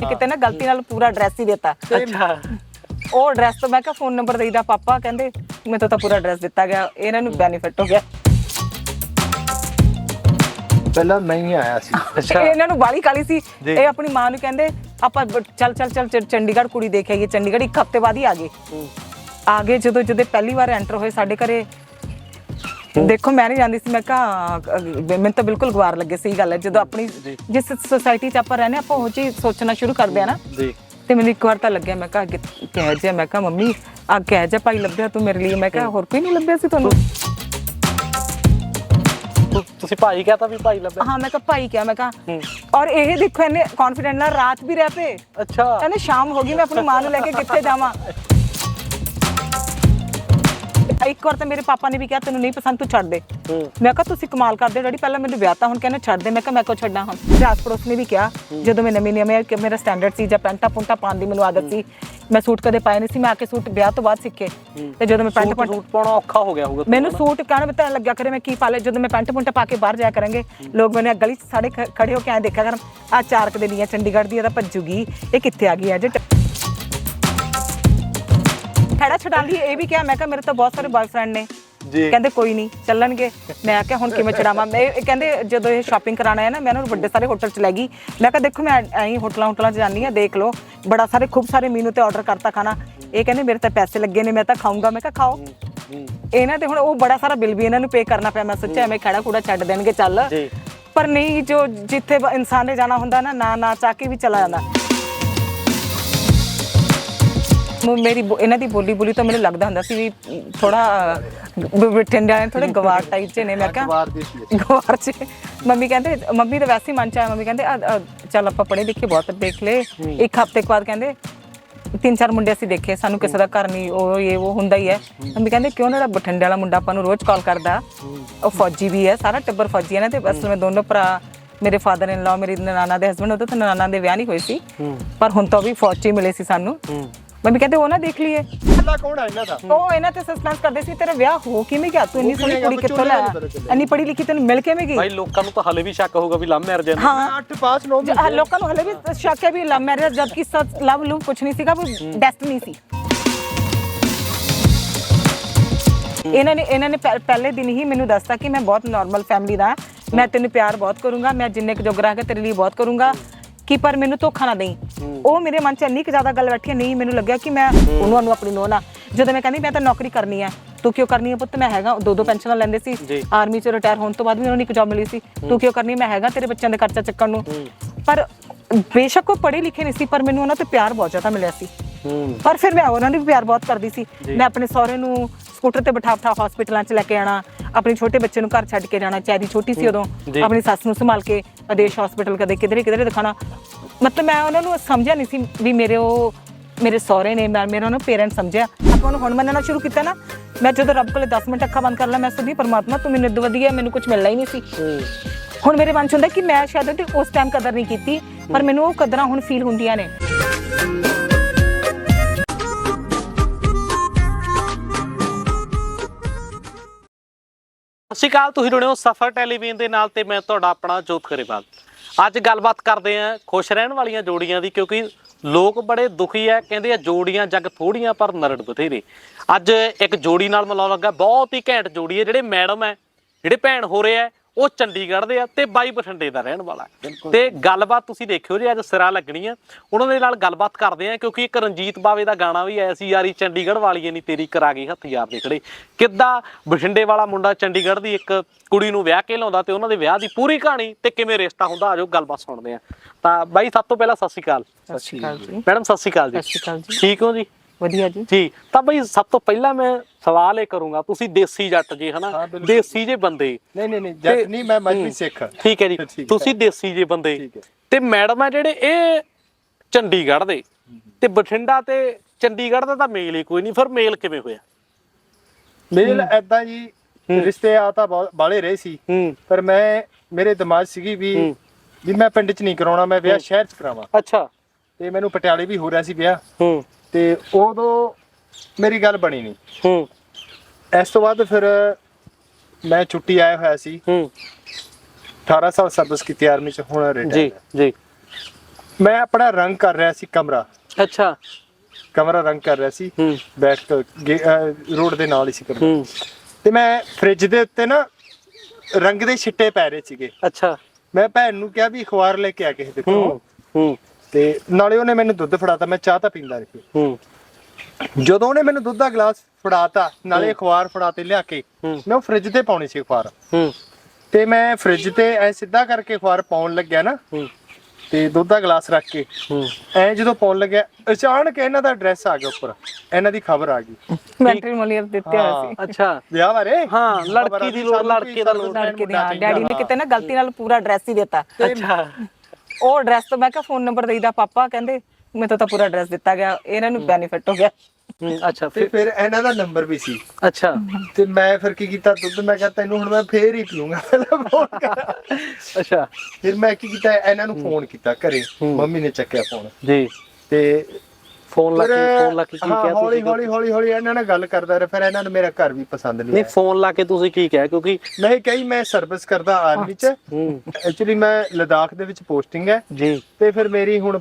ਕਿ ਕਿਤੇ ਨਾ ਗਲਤੀ ਨਾਲ ਪੂਰਾ ਐਡਰੈਸ ਹੀ ਦਿੱਤਾ। ਅੱਛਾ। ਉਹ ਐਡਰੈਸ ਤੋਂ ਮੈਂ ਕਿਹਾ ਫੋਨ ਨੰਬਰ ਦੇਈਦਾ ਪਾਪਾ ਕਹਿੰਦੇ ਮੈਨੂੰ ਤਾਂ ਪੂਰਾ ਐਡਰੈਸ ਦਿੱਤਾ ਗਿਆ ਇਹਨਾਂ ਨੂੰ ਬੈਨੀਫਿਟ ਹੋ ਗਿਆ। ਪਹਿਲਾਂ ਮੈਂ ਹੀ ਆਇਆ ਸੀ। ਅੱਛਾ। ਇਹਨਾਂ ਨੂੰ ਬਾਲੀ ਕਾਲੀ ਸੀ। ਇਹ ਆਪਣੀ ਮਾਂ ਨੂੰ ਕਹਿੰਦੇ ਆਪਾਂ ਚੱਲ ਚੱਲ ਚੱਲ ਚੰਡੀਗੜ੍ਹ ਕੁੜੀ ਦੇਖ ਆਈਏ ਚੰਡੀਗੜ੍ਹ ਇੱਕ ਹਫ਼ਤੇ ਬਾਅਦ ਹੀ ਆ ਗਏ ਆ ਗਏ ਜਦੋਂ ਜਦੋਂ ਪਹਿਲੀ ਵਾਰ ਐਂਟਰ ਹੋਏ ਸਾਡੇ ਘਰੇ ਦੇਖੋ ਮੈਂ ਨਹੀਂ ਜਾਂਦੀ ਸੀ ਮੈਂ ਕਿਹਾ ਮੈਨੂੰ ਤਾਂ ਬਿਲਕੁਲ ਗਵਾਰ ਲੱਗੇ ਸਹੀ ਗੱਲ ਹੈ। ਜਦੋਂ ਆਪਣੀ ਜਿਸ ਸੋਸਾਇਟੀ 'ਚ ਆਪਾਂ ਰਹਿੰਦੇ ਆਪਾਂ ਉਹ ਚੀਜ਼ ਸੋਚਣਾ ਸ਼ੁਰੂ ਕਰਦੇ ਆ ਨਾ। ਜੀ। ਤੇ ਮੈਨੂੰ ਇੱਕ ਵਾਰ ਤਾਂ ਲੱਗਿਆ ਮੈਂ ਕਿਹਾ ਕਹਿ ਜਿਹਾ ਮੈਂ ਕਿਹਾ ਮੰਮੀ ਆ ਕਹਿ ਜਿਹਾ ਭਾਈ ਲੱਭਿਆ ਤੂੰ ਮੇਰੇ ਲਈ। ਮੈਂ ਕਿਹਾ ਹੋਰ ਕੋਈ ਨਹੀਂ ਲੱਭਿਆ ਸੀ ਤੁਹਾਨੂੰ? ਤੁਸੀਂ ਭਾਈ ਕਹਤਾ ਵੀ ਭਾਈ ਲੱਭਿਆ। ਹਾਂ ਮੈਂ ਕਿਹਾ ਭਾਈ ਕਿਹਾ ਮੈਂ ਕਿਹਾ। ਔਰ ਇਹ ਦੇਖੋ ਇਹਨੇ ਕੌਨਫੀਡੈਂਟ ਨਾਲ ਰਾਤ ਵੀ ਰਹਿ ਪਏ। ਅੱਛਾ। ਕਹਿੰਦੇ ਸ਼ਾਮ ਹੋ ਗਈ ਮੈਂ ਆਪਣੀ ਮਾਂ ਨੂੰ ਲੈ ਕੇ ਕਿੱਥੇ ਜਾਵਾਂ? ਇੱਕ ਵਾਰ ਤਾਂ ਮੇਰੇ ਪਾਪਾ ਨੇ ਵੀ ਕਿਹਾ ਤੈਨੂੰ ਨਹੀਂ ਪਸੰਦ ਤੂੰ ਛੱਡ ਦੇ। ਹੂੰ। ਮੈਂ ਕਿਹਾ ਤੁਸੀਂ ਕਮਾਲ ਕਰਦੇ ਹੋ ਡੈਡੀ। ਪਹਿਲਾਂ ਮੈਨੂੰ ਵਿਆਹ ਤਾਂ ਹੁਣ ਕਹਿੰਦੇ ਛੱਡ ਦੇ। ਮੈਂ ਕਿਹਾ ਮੈਂ ਕਿਉਂ ਛੱਡਾਂ? ਹੁਣ ਤੇ ਆਸ ਪੜੋਸ ਨੇ ਵੀ ਕਿਹਾ ਜਦੋਂ ਮੈਂ ਨਵੀਂ ਨਵੀਂ ਕਿ ਮੇਰਾ ਸਟੈਂਡਰਡ ਸੀ ਜਾਂ ਪੈਂਟਾ ਪੁੰਟਾ ਪਾਉਣ ਦੀ ਮੈਨੂੰ ਆਦਤ ਸੀ। ਮੈਂ ਸੂਟ ਕਦੇ ਪਾਏ ਨਹੀਂ ਸੀ। ਮੈਂ ਆ ਕੇ ਸੂਟ ਵਿਆਹ ਤੋਂ ਬਾਅਦ ਸਿੱਖੇ ਤੇ ਜਦੋਂ ਮੈਂ ਪੈਂਟ ਸੂਟ ਪਾਉਣਾ ਔਖਾ ਹੋ ਗਿਆ ਹੋਊਗਾ ਮੈਨੂੰ ਸੂਟ ਕਹਿਣ ਮੈਂ ਤਾਂ ਲੱਗਿਆ ਕਰੇ ਮੈਂ ਕੀ ਪਾ ਲਿਆ ਜਦੋਂ ਮੈਂ ਪੈਂਟ ਪੁੰਟ ਪਾ ਕੇ ਬਾਹਰ ਜਾਇਆ ਕਰਾਂਗੇ ਲੋਕ ਮੈਨੂੰ ਗਲੀ ਖ- ਖੜੇ ਹੋ ਕੇ ਐਂ ਦੇਖਿਆ ਕਰਨ ਆ ਚਾਰਕ ਦੇ ਲਈ ਆ ਚੰਡੀਗੜ੍ਹ ਦੀ ਇਹਦਾ ਭੱਜੂਗੀ। ਇਹ ਕਿੱਥੇ ਆ ਗਈ ਅੱਜ ਖੜਾ ਛਡਾਂਦੀ ਇਹ ਵੀ ਕਿਹਾ ਮੈਂ ਕਿਹਾ ਮੇਰੇ ਤਾਂ ਬਹੁਤ ਸਾਰੇ ਬॉयਫ੍ਰੈਂਡ ਨੇ। ਜੀ। ਕਹਿੰਦੇ ਕੋਈ ਨਹੀਂ ਚੱਲਣਗੇ। ਮੈਂ ਕਿਹਾ ਹੁਣ ਕਿਵੇਂ ਛਡਾਵਾਂ? ਮੈਂ ਇਹ ਕਹਿੰਦੇ ਜਦੋਂ ਇਹ ਸ਼ਾਪਿੰਗ ਕਰਾਣਾ ਹੈ ਨਾ ਮੈਂ ਉਹਨਾਂ ਨੂੰ ਵੱਡੇ ਸਾਰੇ ਹੋਟਲ ਚ ਲੈ ਗਈ। ਮੈਂ ਕਿਹਾ ਦੇਖੋ ਮੈਂ ਐਂ ਹੋਟਲਾਂ ਹੋਟਲਾਂ ਚ ਜਾਂਦੀ ਆ ਦੇਖ ਲਓ। ਬੜਾ ਸਾਰੇ ਖੂਬ ਸਾਰੇ ਮੀਨੂ ਤੇ ਆਰਡਰ ਕਰਤਾ ਖਾਣਾ। ਇਹ ਕਹਿੰਦੇ ਮੇਰੇ ਤਾਂ ਪੈਸੇ ਲੱਗੇ ਨੇ ਮੈਂ ਤਾਂ ਖਾਊਂਗਾ। ਮੈਂ ਕਿਹਾ ਖਾਓ। ਇਹਨਾਂ ਤੇ ਹੁਣ ਉਹ ਬੜਾ ਸਾਰਾ ਬਿੱਲ ਵੀ ਇਹਨਾਂ ਨੂੰ ਪੇ ਕਰਨਾ ਪਿਆ। ਮੈਂ ਸੋਚਿਆ ਐਵੇਂ ਖੜਾ ਖੂੜਾ ਛੱਡ ਦੇਣਗੇ ਚੱਲ। ਜੀ। ਪਰ ਨਹੀਂ ਜੋ ਜਿੱਥੇ ਇਨਸਾਨ ਨੇ ਜਾਣਾ ਹੁੰਦਾ ਨਾ ਨਾ ਨਾ ਚਾਹ ਕੇ ਵੀ ਚਲਾ ਜਾਂਦਾ। ਮੋ ਮੇਰੀ ਬੋ- ਇਹਨਾਂ ਦੀ ਬੋਲੀ ਬੋਲੀ ਤਾਂ ਮੈਨੂੰ ਲੱਗਦਾ ਹੁੰਦਾ ਸੀ ਵੀ ਥੋੜਾ ਬਠਿੰਡੇ ਵਾਲੇ ਥੋੜੇ ਗਵਾਰ ਟਾਈਪ ਚ ਨੇ। ਮੈਂ ਕਿਹਾ ਅਖਬਾਰ ਦੇ ਸੀ। ਗਵਾਰ ਚ ਮੰਮੀ ਕਹਿੰਦੇ ਮੰਮੀ ਤਾਂ ਵੈਸੇ ਹੀ ਮਨ ਚ ਆਇਆ ਮੰਮੀ ਕਹਿੰਦੇ ਆ- ਆ, ਚੱਲ ਆਪਾਂ ਪੜ੍ਹੇ ਲਿਖੇ ਬਹੁਤ ਦੇਖ ਲਏ। ਇੱਕ ਹਫ਼ਤੇ ਬਾਅਦ ਕਹਿੰਦੇ ਤਿੰਨ ਚਾਰ ਮੁੰਡੇ ਅਸੀਂ ਦੇਖੇ ਸਾਨੂੰ ਕਿਸੇ ਦਾ ਘਰ ਨਹੀਂ ਉਹ ਇਹ ਉਹ ਹੁੰਦਾ ਹੀ ਹੈ। ਮੰਮੀ ਕਹਿੰਦੇ ਕਿਉਂ ਨਾ ਜਿਹੜਾ ਬਠਿੰਡੇ ਵਾਲਾ ਮੁੰਡਾ ਆਪਾਂ ਨੂੰ ਰੋਜ਼ ਕਾਲ ਕਰਦਾ? ਉਹ ਫੌਜੀ ਵੀ ਹੈ ਸਾਰਾ ਟੱਬਰ ਫੌਜੀ ਹੈ ਨਾ ਤੇ ਅਸਲ ਵਿੱਚ ਦੋਨੋਂ ਭਰਾ ਮੇਰੇ ਫਾਦਰ ਇਨ ਲਾ ਮੇਰੀ ਨਨਾਨਾ ਦੇ ਹਸਬੰਡ ਉਦੋਂ ਤਾਂ ਨਨਾਨਾ ਦੇ ਵਿਆਹ ਨਹੀਂ ਹੋਏ ਸੀ। ਪਰ ਹੁਣ ਤਾਂ ਉਹ ਵੀ ਫੌਜ ਮਿਲੇ ਸੀ ਸਾਨੂੰ। ਮੰਮੀ ਕਹਿੰਦੇ ਉਹ ਨਾ ਦੇਖ ਲਈਏ। ਪਹਿਲਾਂ ਕੌਣ ਆ ਇਹਨਾਂ ਦਾ? ਉਹ ਇਹਨਾਂ ਤੇ ਸਸਪੈਂਸ ਕਰਦੇ ਸੀ ਤੇਰਾ ਵਿਆਹ ਹੋ ਕਿਵੇਂ ਗਿਆ? ਤੂੰ ਇੰਨੀ ਸੋਹਣੀ ਕੁੜੀ ਕਿੱਥੋਂ ਲੈ ਇੰਨੀ ਪੜ੍ਹੀ ਲਿਖੀ ਤੈਨੂੰ ਮਿਲ ਕਿਵੇਂ ਗਈ? ਭਾਈ ਲੋਕਾਂ ਨੂੰ ਤਾਂ ਹਲੇ ਵੀ ਸ਼ੱਕ ਹੋਊਗਾ ਵੀ ਲਵ ਮੈਰਿਜ ਹੈ ਹਾਂ। 8 ਪਾਸ 9 ਜ- ਆਹ ਲੋਕਾਂ ਨੂੰ ਹਲੇ ਵੀ ਸ਼ੱਕ ਹੈ ਵੀ ਲਵ ਮੈਰਿਜ ਜਦ ਕਿ ਸੱਚ ਲਵ ਲੂ ਕੁਝ ਨਹੀਂ ਸੀਗਾ ਉਹ ਡੈਸਟਨੀ ਸੀ। ਇਹਨਾਂ ਨੇ ਇਹਨਾਂ ਨੇ ਪਹਿ- ਪਹਿਲੇ ਦਿਨ ਹੀ ਮੈਨੂੰ ਦੱਸਤਾ ਕਿ ਮੈਂ ਬਹੁਤ ਨਾਰਮਲ ਫੈਮਿਲੀ ਦਾ ਹਾਂ। ਮੈਂ ਤੈਨੂੰ ਪਿਆਰ ਬਹੁਤ ਕਰੂੰਗਾ ਮੈਂ ਜਿੰਨੇ ਕੁ ਜੋਗਰਾ ਹੈ ਤੇਰੇ ਲਈ ਬਹੁਤ ਕਰੂੰਗਾ। ਕਿ ਪਰ ਮੈਨੂੰ ਧੋਖਾ ਨਾ ਦੇਈਂ। ਉਹ ਮੇਰੇ ਮਨ 'ਚ ਇੰਨੀ ਕੁ ਜ਼ਿਆਦਾ ਗੱਲ ਬੈਠੀ ਨਹੀਂ ਮੈਨੂੰ ਲੱਗਿਆ ਕਿ ਮੈਂ ਉਹਨੂੰ ਨੂੰ ਆਪਣੀ ਨੋਹ ਨਾ। ਜਦੋਂ ਮੈਂ ਕਹਿੰਦੀ ਮੈਂ ਤਾਂ ਨੌਕਰੀ ਕਰਨੀ ਹੈ ਤੂੰ ਕਿਉਂ ਕਰਨੀ ਹੈ ਪੁੱਤ? ਮੈਂ ਹੈਗਾ ਦੋ ਦੋ ਪੈਨਸ਼ਨਾਂ ਲੈਂਦੇ ਸੀ। ਆਰਮੀ 'ਚ ਰਿਟਾਇਰ ਹੋਣ ਤੋਂ ਬਾਅਦ ਵੀ ਉਹਨਾਂ ਨੂੰ ਇੱਕ ਜੌਬ ਮਿਲੀ ਸੀ। ਤੂੰ ਕਿਉਂ ਕਰਨੀ? ਮੈਂ ਹੈਗਾ ਤੇਰੇ ਬੱਚਿਆਂ ਦੇ ਖਰਚਾ ਚੱਕਣ ਨੂੰ। ਪਰ ਬੇਸ਼ੱਕ ਉਹ ਪੜ੍ਹੇ ਲਿਖੇ ਨਹੀਂ ਸੀ ਪਰ ਮੈਨੂੰ ਉਹਨਾਂ ਤੇ ਪਿਆਰ ਬਹੁਤ ਜ਼ਿਆਦਾ ਮਿਲਿਆ ਸੀ। ਪਰ ਫਿਰ ਮੈਂ ਉਹਨਾਂ ਨੂੰ ਵੀ ਪਿਆਰ ਬਹੁਤ ਕਰਦੀ ਸੀ। ਮੈਂ ਆਪਣੇ ਸਹੁਰੇ ਨੂੰ ਸਕੂਟਰ ਤੇ ਬਿਠਾ ਬਿਠਾ ਹਸਪੀਟਲਾਂ 'ਚ ਲੈ ਕੇ ਆਣਾ ਆਪਣੇ ਛੋਟੇ ਬੱਚੇ ਨੂੰ ਘਰ ਛੱਡ ਕੇ ਜਾਣਾ ਚਾਹਦੀ ਛੋਟੀ ਸੀ ਉਦੋਂ ਜੀ। ਆਪਣੀ ਸੱਸ ਨੂੰ ਸੰਭਾਲ ਕੇ ਆਦੇਸ਼ ਹਸਪੀਟਲ ਕਦੇ ਕਿਧਰੇ ਕਿਧਰੇ ਦਿਖਾਣਾ ਮਤਲਬ ਮੈਂ ਉਹਨਾਂ ਨੂੰ ਸਮਝਿਆ ਨਹੀਂ ਸੀ ਵੀ ਮੇਰੇ ਉਹ ਮੇਰੇ ਸਹੁਰੇ ਨੇ ਮੈਂ ਮੇਰਾ ਉਹਨਾਂ ਪੇਰੈਂਟ ਸਮਝਿਆ। ਆਪਾਂ ਉਹਨੂੰ ਹੁਣ ਮੰਨਣਾ ਸ਼ੁਰੂ ਕੀਤਾ ਨਾ ਮੈਂ ਜਦੋਂ ਰੱਬ ਕੋਲੇ 10 ਮਿੰਟ ਅੱਖਾਂ ਬੰਦ ਕਰ ਲਾਂ ਮੈਂ ਸੋਚਦੀ ਪਰਮਾਤਮਾ ਤੂੰ ਮੈਨੂੰ ਇਦੋਂ ਵਧੀਆ ਮੈਨੂੰ ਕੁਝ ਮਿਲਣਾ ਹੀ ਨਹੀਂ ਸੀ। ਹੁਣ ਮੇਰੇ ਮਨ ਚ ਹੁੰਦਾ ਕਿ ਮੈਂ ਸ਼ਾਇਦ ਉਹਦੀ ਉਸ ਟਾਈਮ ਕਦਰ ਨਹੀਂ ਕੀਤੀ ਪਰ ਮੈਨੂੰ ਉਹ ਕਦਰਾਂ ਹੁਣ ਫੀਲ ਹੁੰਦੀਆਂ ਨੇ। ਸਤਿ ਸ਼੍ਰੀ ਅਕਾਲ, ਤੁਸੀਂ ਜੁੜੇ ਹੋ ਸਫਰ ਟੈਲੀਵਿਜ਼ਨ ਦੇ ਨਾਲ ਤੇ ਮੈਂ ਤੁਹਾਡਾ ਆਪਣਾ ਜੋਤ ਕਰੇਵਾਲ ਅੱਜ ਗੱਲਬਾਤ ਕਰਦੇ ਆਂ ਖੁਸ਼ ਰਹਿਣ ਵਾਲੀਆਂ ਜੋੜੀਆਂ ਦੀ ਕਿਉਂਕਿ ਲੋਕ ਬੜੇ ਦੁਖੀ ਐ ਕਹਿੰਦੇ ਆ ਜੋੜੀਆਂ ਜੱਗ ਥੋੜੀਆਂ ਪਰ ਨਰੜ ਬਥੇਰੇ। ਅੱਜ ਇੱਕ ਜੋੜੀ ਨਾਲ ਮਿਲਾਉਣ ਲੱਗਾ, ਬਹੁਤ ਹੀ ਘੈਂਟ ਜੋੜੀ ਹੈ, ਜਿਹੜੇ ਮੈਡਮ ਐ ਜਿਹੜੇ ਭੈਣ ਹੋ ਰਹੇ ਐ ਉਹ ਚੰਡੀਗੜ੍ਹ ਦੇ ਆ ਤੇ ਬਾਈ ਬਠਿੰਡੇ ਦਾ ਰਹਿਣ ਵਾਲਾ। ਤੇ ਗੱਲਬਾਤ ਤੁਸੀਂ ਦੇਖਿਓ ਜੀ ਅੱਜ ਸਿਰਾ ਲੱਗਣੀ ਆ। ਉਹਨਾਂ ਦੇ ਨਾਲ ਗੱਲਬਾਤ ਕਰਦੇ ਆ ਕਿਉਂਕਿ ਇੱਕ ਰਣਜੀਤ ਬਾਵੇ ਦਾ ਗਾਣਾ ਵੀ ਆਇਆ ਸੀ ਯਾਰੀ ਚੰਡੀਗੜ੍ਹ ਵਾਲੀਏ ਨਹੀਂ ਤੇਰੀ ਕਰਾ ਗਈ ਹੱਥ ਯਾਰ ਦੇ ਖੜੇ। ਕਿੱਦਾਂ ਬਠਿੰਡੇ ਵਾਲਾ ਮੁੰਡਾ ਚੰਡੀਗੜ੍ਹ ਦੀ ਇੱਕ ਕੁੜੀ ਨੂੰ ਵਿਆਹ ਕੇ ਲਾਉਂਦਾ ਤੇ ਉਹਨਾਂ ਦੇ ਵਿਆਹ ਦੀ ਪੂਰੀ ਕਹਾਣੀ ਤੇ ਕਿਵੇਂ ਰਿਸ਼ਤਾ ਹੁੰਦਾ ਆਜੋ ਗੱਲਬਾਤ ਸੁਣਦੇ ਆ। ਤਾਂ ਬਾਈ ਸਭ ਤੋਂ ਪਹਿਲਾਂ ਸਤਿ ਸ਼੍ਰੀ ਅਕਾਲ। ਸਤਿ ਸ਼੍ਰੀ ਅਕਾਲ ਜੀ। ਮੈਡਮ ਸਤਿ ਸ਼੍ਰੀ ਅਕਾਲ ਜੀ। ਸਤਿ ਸ਼੍ਰੀ ਅਕਾਲ ਜੀ। ਠੀਕ ਹੋ ਜੀ? ਵਧੀਆ ਜੀ। ਜੀ ਤਾਂ ਬਈ ਸਭ ਤੋਂ ਪਹਿਲਾਂ ਮੈਂ ਸਵਾਲ ਇਹ ਕਰੂੰਗਾ ਤੁਸੀਂ ਦੇਸੀ ਜੱਟ ਜੀ ਹਨਾ। ਦੇਸੀ ਜੇ ਬੰਦੇ। ਨਹੀਂ ਨਹੀਂ ਨਹੀਂ ਜੱਟ ਨਹੀਂ ਮੈਂ ਮਜਬੀ ਸਿੱਖ। ਠੀਕ ਹੈ ਜੀ। ਠੀਕ। ਤੁਸੀਂ ਦੇਸੀ ਜੇ ਬੰਦੇ। ਠੀਕ। ਤੇ ਮੈਡਮ ਆ ਜਿਹੜੇ ਇਹ ਚੰਡੀਗੜ੍ਹ ਦੇ। ਤੇ ਬਠਿੰਡਾ ਤੇ ਚੰਡੀਗੜ੍ਹ ਦਾ ਤਾਂ ਮੇਲ ਹੀ ਕੋਈ ਨਹੀਂ ਫਿਰ ਮੇਲ ਕਿਵੇਂ ਹੋਇਆ? ਮੇਲ ਐਦਾਂ ਜੀ ਰਿਸ਼ਤੇ ਆ ਤਾਂ ਬਹੁਤ- ਬਾਲੇ ਰਹੇ ਸੀ। ਪਰ ਮੈਂ ਮੇਰੇ ਦਿਮਾਗ ਸੀਗੀ ਵੀ। ਵੀ ਮੈਂ ਪਿੰਡ 'ਚ ਨਹੀਂ ਕਰਾਉਣਾ ਮੈਂ ਵਿਆਹ ਸ਼ਹਿਰ 'ਚ ਕਰਾਵਾਂ। ਅੱਛਾ। ਤੇ ਮੈਨੂੰ ਪਟਿਆਲੇ ਵੀ ਹੋ ਰਿਹਾ ਸੀ ਵਿਆਹ। ਹੂੰ। ਤੇ ਉਦੋਂ ਮੇਰੀ ਗੱਲ ਬਣੀ ਨਹੀਂ। ਹੂੰ। ਇਸ ਤੋਂ ਬਾਅਦ ਫਿਰ ਮੈਂ ਛੁੱਟੀ ਆਇਆ ਹੋਇਆ ਸੀ। ਹੂੰ। 18 ਸਾਲ ਸਰਵਿਸ ਕੀਤੀ ਆਰਮੀ 'ਚ ਹੁਣ ਜੀ ਰਿਟਾਇਰ ਜੀ। ਮੈਂ ਆਪਣਾ ਰੰਗ ਕਰ ਰਿਹਾ ਸੀ ਕਮਰਾ। ਅੱਛਾ। ਕਮਰਾ ਰੰਗ ਕਰ ਰਿਹਾ ਸੀ। ਹੂੰ। ਬੈਠ ਕੇ ਰੋਡ ਦੇ ਨਾਲ ਹੀ ਸੀ ਕਮਰਾ। ਹੂੰ। ਤੇ ਮੈਂ ਫ੍ਰਿਜ ਦੇ ਉੱਤੇ ਨਾ ਰੰਗ ਦੇ ਛਿੱਟੇ ਪੈ ਰਹੇ ਸੀਗੇ। ਅੱਛਾ। ਮੈਂ ਭੈਣ ਨੂੰ ਕਿਹਾ ਵੀ ਅਖਬਾਰ ਲੈ ਕੇ ਆ ਕਿਸੇ ਦੇ ਕੋਲੋਂ। ਹੂੰ। ਤੇ ਨਾਲੇ ਉਹਨੇ ਮੈਨੂੰ ਦੁੱਧ ਫੜਾਤਾ ਮੈਂ ਚਾਹ ਤਾਂ ਪੀਂਦਾ ਰਹੀ ਹੂੰ। ਜਦੋਂ ਉਹਨੇ ਮੈਨੂੰ ਦੁੱਧ ਦਾ ਗਲਾਸ ਫੜਾਤਾ ਨਾਲੇ ਅਖਬਾਰ ਫੜਾਤੇ ਲਿਆ ਕੇ। ਮੈਂ ਉਹ ਫ੍ਰਿਜ ਤੇ ਪਾਉਣੀ ਸੀ ਅਖਬਾਰ। ਹੂੰ। ਤੇ ਮੈਂ ਫ੍ਰਿਜ ਤੇ ਐ ਸਿੱਧਾ ਕਰਕੇ ਅਖਬਾਰ ਪਾਉਣ ਲੱਗਿਆ ਨਾ ਹੂੰ। ਤੇ ਦੁੱਧ ਦਾ ਗਲਾਸ ਰੱਖ ਕੇ ਹੂੰ। ਐ ਜਦੋਂ ਪਾਉਣ ਲੱਗਿਆ ਅਚਾਨਕ ਇਹਨਾਂ ਦਾ ਐਡਰੈਸ ਆ ਗਿਆ ਉੱਪਰ ਇਹਨਾਂ ਦੀ ਖਬਰ ਆ ਗਈ। ਮੈਟ੍ਰੀਮੋਨੀਅਲ ਦਿੱਤੇ ਹੋਇਆ ਸੀ। ਅੱਛਾ। ਵਿਆਹ ਬਾਰੇ? ਹਾਂ, ਲੜਕੀ ਦੀ ਲੋੜ, ਲੜਕੇ ਦਾ ਲੋੜ। ਲੜਕੇ ਦੇ ਮੁੰਡਾ ਹਾਂ ਡੈਡੀ ਨੇ। ਕਿਤੇ ਨਾ ਗਲਤੀ ਨਾਲ ਪੂਰਾ ਐਡਰੈਸ ਹੀ ਦਿੱਤਾ। ਅੱਛਾ। ਉਹ ਐਡਰੈਸ ਤੋਂ ਮੈਂ ਕਿਹਾ ਫੋਨ ਨੰਬਰ ਦੇਈਦਾ ਪਾਪਾ ਕਹਿੰਦੇ ਮੈਨੂੰ ਤਾਂ ਪੂਰਾ ਐਡਰੈਸ ਦਿੱਤਾ ਗਿਆ ਇਹਨਾਂ ਨੂੰ ਬੈਨੀਫਿਟ ਹੋ ਗਿਆ। ਹੂੰ ਅੱਛਾ ਤੇ ਫਿਰ ਫਿਰ ਇਹਨਾਂ ਦਾ ਨੰਬਰ ਵੀ ਸੀ। ਅੱਛਾ। ਤੇ ਮੈਂ ਫਿਰ ਕੀ ਕੀਤਾ ਦੁੱਧ ਮੈਂ ਕਿਹਾ ਤੈਨੂੰ ਹੁਣ ਮੈਂ ਫੇਰ ਹੀ ਪੀਊਂਗਾ ਪਹਿਲਾਂ ਫੋਨ ਕਰ। ਅੱਛਾ। ਫਿਰ ਮੈਂ ਕੀ ਕੀਤਾ ਇਹਨਾਂ ਨੂੰ ਫੋਨ ਕੀਤਾ ਘਰੇ ਹੂੰ। ਮੰਮੀ ਨੇ ਚੱਕਿਆ ਫੋਨ ਜੀ। ਤੇ ਫੋਨ ਲਾ ਕੇ ਫੋਨ ਲਾ ਕੇ ਕੀ ਕਿਹਾ ਹੌਲੀ ਹੌਲੀ ਹੌਲੀ ਹੌਲੀ ਇਹਨਾਂ ਨਾਲ ਗੱਲ ਕਰਦਾ ਰਿਹਾ ਫਿਰ ਇਹਨਾਂ ਨੂੰ ਮੇਰਾ ਘਰ ਵੀ ਪਸੰਦ ਨਹੀਂ ਨਹੀਂ ਫੋਨ ਲਾ ਕੇ ਤੁਸੀਂ ਕੀ ਕਿਹਾ? ਕਿਉਂਕਿ ਮੈਂ ਕਹੀ ਮੈਂ ਸਰਵਿਸ ਕਰਦਾ ਆਰਮੀ ਚ। ਹੂੰ। ਐਕਚੁਅਲੀ ਮੈਂ ਲਦਾਖ ਦੇ ਵਿੱਚ ਪੋਸਟਿੰਗ ਹੈ। ਜੀ। ਤੇ ਫਿਰ ਮੇਰੀ ਹੁਣ